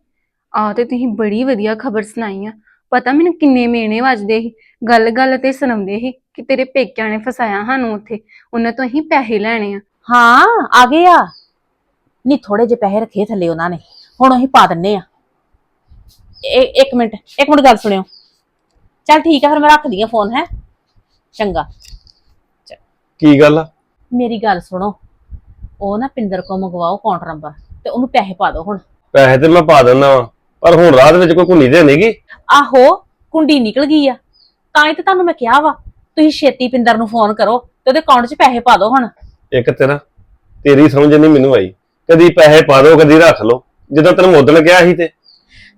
ਆ ਤੇ ਤੁਸੀਂ ਬੜੀ ਵਧੀਆ ਖਬਰ ਸੁਣਾਈ ਆ। ਪਤਾ ਮੈਨੂੰ ਕਿੰਨੇ ਮੇਨੇ ਵੱਜਦੇ ਸੀ। ਗੱਲ ਗੱਲ ਤੇ ਸੁਣਾਉਂਦੇ ਸੀ ਕਿ ਤੇਰੇ ਪੇਕਿਆਂ ਨੇ ਫਸਾਇਆ ਸਾਨੂੰ ਉੱਥੇ। ਉਹਨਾਂ ਤੋਂ ਅਸੀਂ ਪੈਸੇ ਲੈਣੇ ਆ। ਹਾਂ ਆ ਗਏ ਆ। ਨਹੀਂ ਥੋੜੇ ਜਿਹੇ ਪੈਸੇ ਰੱਖੇ ਥੱਲੇ ਉਹਨਾਂ ਨੇ। ਹੁਣ ਅਸੀਂ ਪਾ ਦਿੰਨੇ ਆ। ਇਹ ਇੱਕ ਮਿੰਟ ਇੱਕ ਮਿੰਟ ਗੱਲ ਸੁਣਿਓ। ਚੱਲ ਠੀਕ ਆ ਫਿਰ ਮੈਂ ਰੱਖਦੀ ਆ ਫੋਨ ਹੈ। ਚੰਗਾ। ਕੀ ਗੱਲ ਆ? ਮੇਰੀ ਗੱਲ ਸੁਣੋ। ਉਹ ਨਾ ਪਿੰਦਰ ਕੋ ਮੰਗਵਾਓ ਕਾਊਂਟਰ ਨੰਬਰ ਤੇ ਉਹਨੂੰ ਪੈਸੇ ਪਾ ਦਿਓ ਹੁਣ। ਪੈਸੇ ਤੇ ਮੈਂ ਪਾ ਦਿੰਦਾ ਵਾ ਪਰ ਹੁਣ ਰਾਤ ਵਿੱਚ ਕੋਈ ਘੁੰਨੀ ਤੇ ਨਹੀਂਗੀ। ਆਹੋ ਕੁੰਡੀ ਨਿਕਲ ਗਈ ਆ। ਤਾਂ ਹੀ ਤੇ ਤੁਹਾਨੂੰ ਮੈਂ ਕਿਹਾ ਵਾ ਤੁਸੀਂ ਛੇਤੀ ਪਿੰਦਰ ਨੂੰ ਫੋਨ ਕਰੋ ਤੇ ਉਹਦੇ ਅਕਾਊਂਟ 'ਚ ਪੈਸੇ ਪਾ ਦਿਓ ਹੁਣ। ਇੱਕ ਤੇਰਾ ਤੇਰੀ ਸਮਝ ਨਹੀਂ ਮੈਨੂੰ ਆਈ। ਕਦੀ ਪੈਸੇ ਪਾ ਦੋ ਕਦੀ ਰੱਖ ਲੋ ਜਦੋਂ ਤੈਨੂੰ ਮੁੱਦਣ ਕਿਹਾ ਸੀ ਤੇ?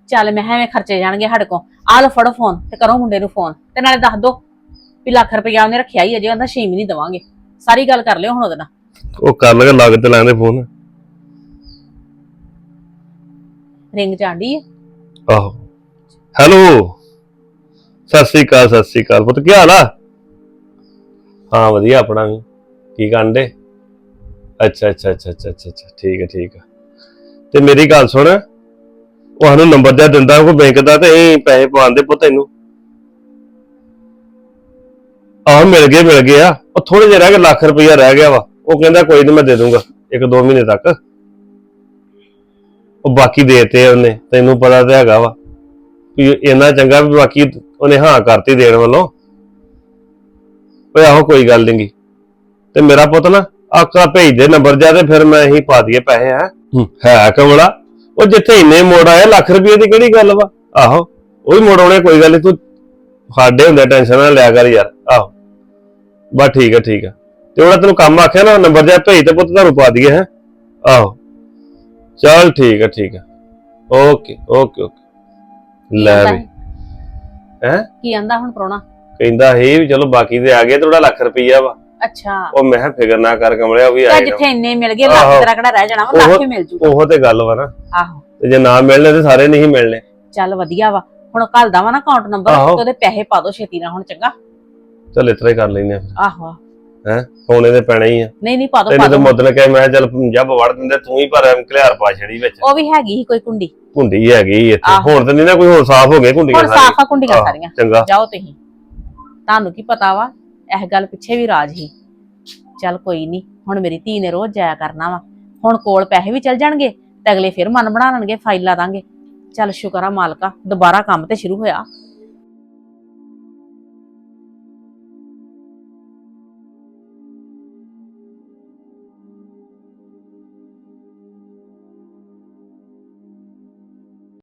ਚੱਲ ਮੈਂ ਐਵੇਂ ਖਰਚੇ ਜਾਣਗੇ ਸਾਡੇ ਕੋ ਆਹ ਲਓ ਫੜੋ ਫੋਨ ਤੇ ਕਰੋ ਮੁੰਡੇ ਨੂੰ ਫੋਨ ਤੇ ਨਾਲੇ ਦੱਸ ਦੋ ਵੀ ਲੱਖ ਰੁਪਇਆ ਉਹਨੇ ਰੱਖਿਆ ਹੀ ਅਜੇ ਉਹਦਾ 6 ਮਹੀਨੇ ਦਵਾਂਗੇ। ਸਾਰੀ ਗੱਲ ਕਰ ਲਿਓ ਹੁਣ ਉਹਦੇ ਨਾਲ। ਉਹ ਕਰ ਲਗਾ ਲੱਗ ਤੇ ਲੈਂਦੇ ਫੋਨ ਰਿੰਗ ਜਾਂਦੀ ਹੈ ਆਹੋ। ਹੈਲੋ ਸਤਿ ਸ੍ਰੀ ਅਕਾਲ ਸਤਿ ਸ੍ਰੀ ਅਕਾਲ। ਪੁੱਤ ਕੀ ਹਾਲ ਆ? ਹਾਂ ਵਧੀਆ ਆਪਣਾ ਵੀ। ਕੀ ਕਰਦੇ ਅੱਛਾ ਅੱਛਾ ਅੱਛਾ ਅੱਛਾ ਅੱਛਾ ਅੱਛਾ, ਠੀਕ ਹੈ ਠੀਕ ਹੈ ਤੇ ਮੇਰੀ ਗੱਲ ਸੁਣ। ਉਹ ਸਾਨੂੰ ਨੰਬਰ ਜਿਹਾ ਦਿੰਦਾ ਕੋਈ ਬੈਂਕ ਦਾ ਤੇ ਅਸੀਂ ਪੈਸੇ ਪਾਉਂਦੇ ਪੁੱਤ ਇਹਨੂੰ ਆਹ ਮਿਲ ਗਏ ਮਿਲ ਗਏ ਆ। ਉਹ ਥੋੜੇ ਜਿਹਾ ਰਹਿ ਗਏ, ਲੱਖ ਰੁਪਈਆ ਰਹਿ ਗਿਆ ਵਾ। ਉਹ ਕਹਿੰਦਾ ਕੋਈ ਨਹੀਂ ਮੈਂ ਦੇ ਦੂੰਗਾ, ਇੱਕ ਦੋ ਮਹੀਨੇ ਤੱਕ। ਉਹ ਬਾਕੀ ਦੇਤੇ ਉਹਨੇ, ਤੈਨੂੰ ਪਤਾ ਤੇ ਹੈਗਾ ਵਾ। ਵੀ ਇੰਨਾ ਚੰਗਾ ਵੀ ਬਾਕੀ ਉਹਨੇ ਹਾਂ ਕਰਤੀ ਦੇਣ ਵੱਲੋਂ। ਓਏ ਆਹੋ ਕੋਈ ਗੱਲ ਨਹੀਂਗੀ ਤੇ ਮੇਰਾ ਪੁੱਤ ਨਾ ਆਕਾ ਭੇਜ ਦੇ ਨੰਬਰ ਜਾ ਤੇ ਫਿਰ ਮੈਂ ਹੀ ਪਾ ਦਈਏ ਪੈਸੇ, ਹੈ। ਹੈ ਕਮਲਾ। ਉਹ ਜਿੱਥੇ ਇੰਨੇ ਮੋੜ ਆਏ ਲੱਖ ਰੁਪਏ ਦੀ ਕਿਹੜੀ ਗੱਲ ਵਾ? ਆਹੋ ਉਹ ਵੀ ਮੋੜ ਆਉਣੇ ਕੋਈ ਗੱਲ ਨਹੀਂ ਤੂੰ ਸਾਡੇ ਹੁੰਦੇ ਟੈਨਸ਼ਨ ਨਾ ਲਿਆ ਕਰ ਯਾਰ ਆਹੋ। ਬਸ ਠੀਕ ਹੈ ਠੀਕ ਹੈ ਤੇ ਉਹਦਾ ਤੈਨੂੰ ਕੰਮ ਆਖਿਆ ਨਾ ਨੰਬਰ ਜਾ ਭੇਜ ਤੇ ਪੁੱਤ ਤੁਹਾਨੂੰ ਪਾ ਦਈਏ ਹੈ? ਆਹੋ। ਚਲ ਠੀਕ ਹੈ ਠੀਕ ਹੈ ਓਕੇ ਓਕੇ ਓਕੇ। ਲੈ ਵੀ। ਹੈ? ਕੀ ਆਂਦਾ ਹੁਣ ਪ੍ਰਾਹੁਣਾ? ਕਹਿੰਦਾ ਇਹ ਵੀ ਚਲੋ ਬਾਕੀ ਤੇ ਆ ਗਏ ਤੇ ਉਹਦਾ ਲੱਖ ਰੁਪਈਆ ਵਾ। ਅੱਛਾ। ਉਹ ਮੈਂ ਕਿਹਾ ਫਿਕਰ ਨਾ ਕਰ ਕਮਲਿਆ ਵੀ ਤਾਂ ਆਏ ਜਿੱਥੇ ਇੰਨੇ ਮਿਲ ਗਏ ਆਹੋ। ਲੱਖ ਤੇਰਾ ਕਿਹੜਾ ਰਹਿ ਜਾਣਾ ਵਾ ਲੱਖ ਹੀ ਮਿਲ ਜੂਗਾ। ਉਹ ਤੇ ਗੱਲ ਵਾ ਨਾ। ਆਹੋ। ਤੇ ਜੇ ਨਾ ਮਿਲਣੇ ਤੇ ਸਾਰੇ ਨਹੀਂ ਮਿਲਣੇ। ਚੱਲ ਵਧੀਆ ਵਾ। ਹੁਣ ਕੱਲ ਦਾ ਵਾ ਨਾ ਅਕਾਊਂਟ ਨੰਬਰ ਆਹੋ। ਤੇ ਉਹਦੇ ਪੈਸੇ ਪਾ ਦੋ ਛੇਤੀ ਨਾਲ ਹੁਣ ਚੰਗਾ? ਚੱਲ ਇਤਰਾ ਹੀ ਕਰ ਲੈਨੇ ਆ ਆਹੋ ਹੈ? ਸੋਨੇ ਦੇ ਪੈਣੇ ਹੀ ਆ। ਨਹੀਂ ਨਹੀਂ ਪਾ ਦੋ ਪਾ ਤੈਨੂੰ ਤਾਂ ਦੋ। ਮੁੱਦ ਨੇ ਕਿਹਾ ਮੈਂ ਕਿਹਾ ਚੱਲ ਜੱਬ ਵੜ ਦਿੰਦੇ ਤੂੰ ਹੀ ਪਰ ਘਲਿਆਰ ਪਾ ਛੜੀ ਵਿੱਚ। ਉਹ ਵੀ ਹੈਗੀ ਸੀ ਕੋਈ ਕੁੰਡੀ। ਕੁੰਡੀ ਹੈਗੀ ਸੀ ਇੱਥੇ। ਆਹੋ। ਹੁਣ ਤਾਂ ਨਹੀਂ ਨਾ ਕੋਈ ਹੁਣ ਸਾਫ਼ ਹੋ ਗਏ ਕੁੰਡੀਆਂ ਹੁਣ ਸਾਫ਼ ਆ ਕੁੰਡੀਆਂ ਆਹੋ, ਸਾਰੀਆਂ। ਚੰਗਾ। ਜਾਓ ਤੁਸੀਂ। ਤੁਹਾਨੂੰ ਕੀ ਪਤਾ ਵਾ? ਇਹ ਗੱਲ ਪਿੱਛੇ ਵੀ ਰਾਜ ਹੀ। ਚੱਲ ਕੋਈ ਨਹੀਂ ਹੁਣ ਮੇਰੀ ਧੀ ਨੇ ਰੋਜ਼ ਜਾਇਆ ਕਰਨਾ ਵਾ। ਹੁਣ ਕੋਲ ਪੈਸੇ ਵੀ ਚੱਲ ਜਾਣਗੇ, ਤੇ ਅਗਲੇ ਫਿਰ ਮਨ ਬਣਾ ਲੈਣਗੇ, ਫਾਈਲਾਂ ਦਾਂਗੇ। ਚੱਲ ਸ਼ੁਕਰ ਆ ਮਾਲਕਾ, ਦੁਬਾਰਾ ਕੰਮ ਤੇ ਸ਼ੁਰੂ ਹੋਇਆ।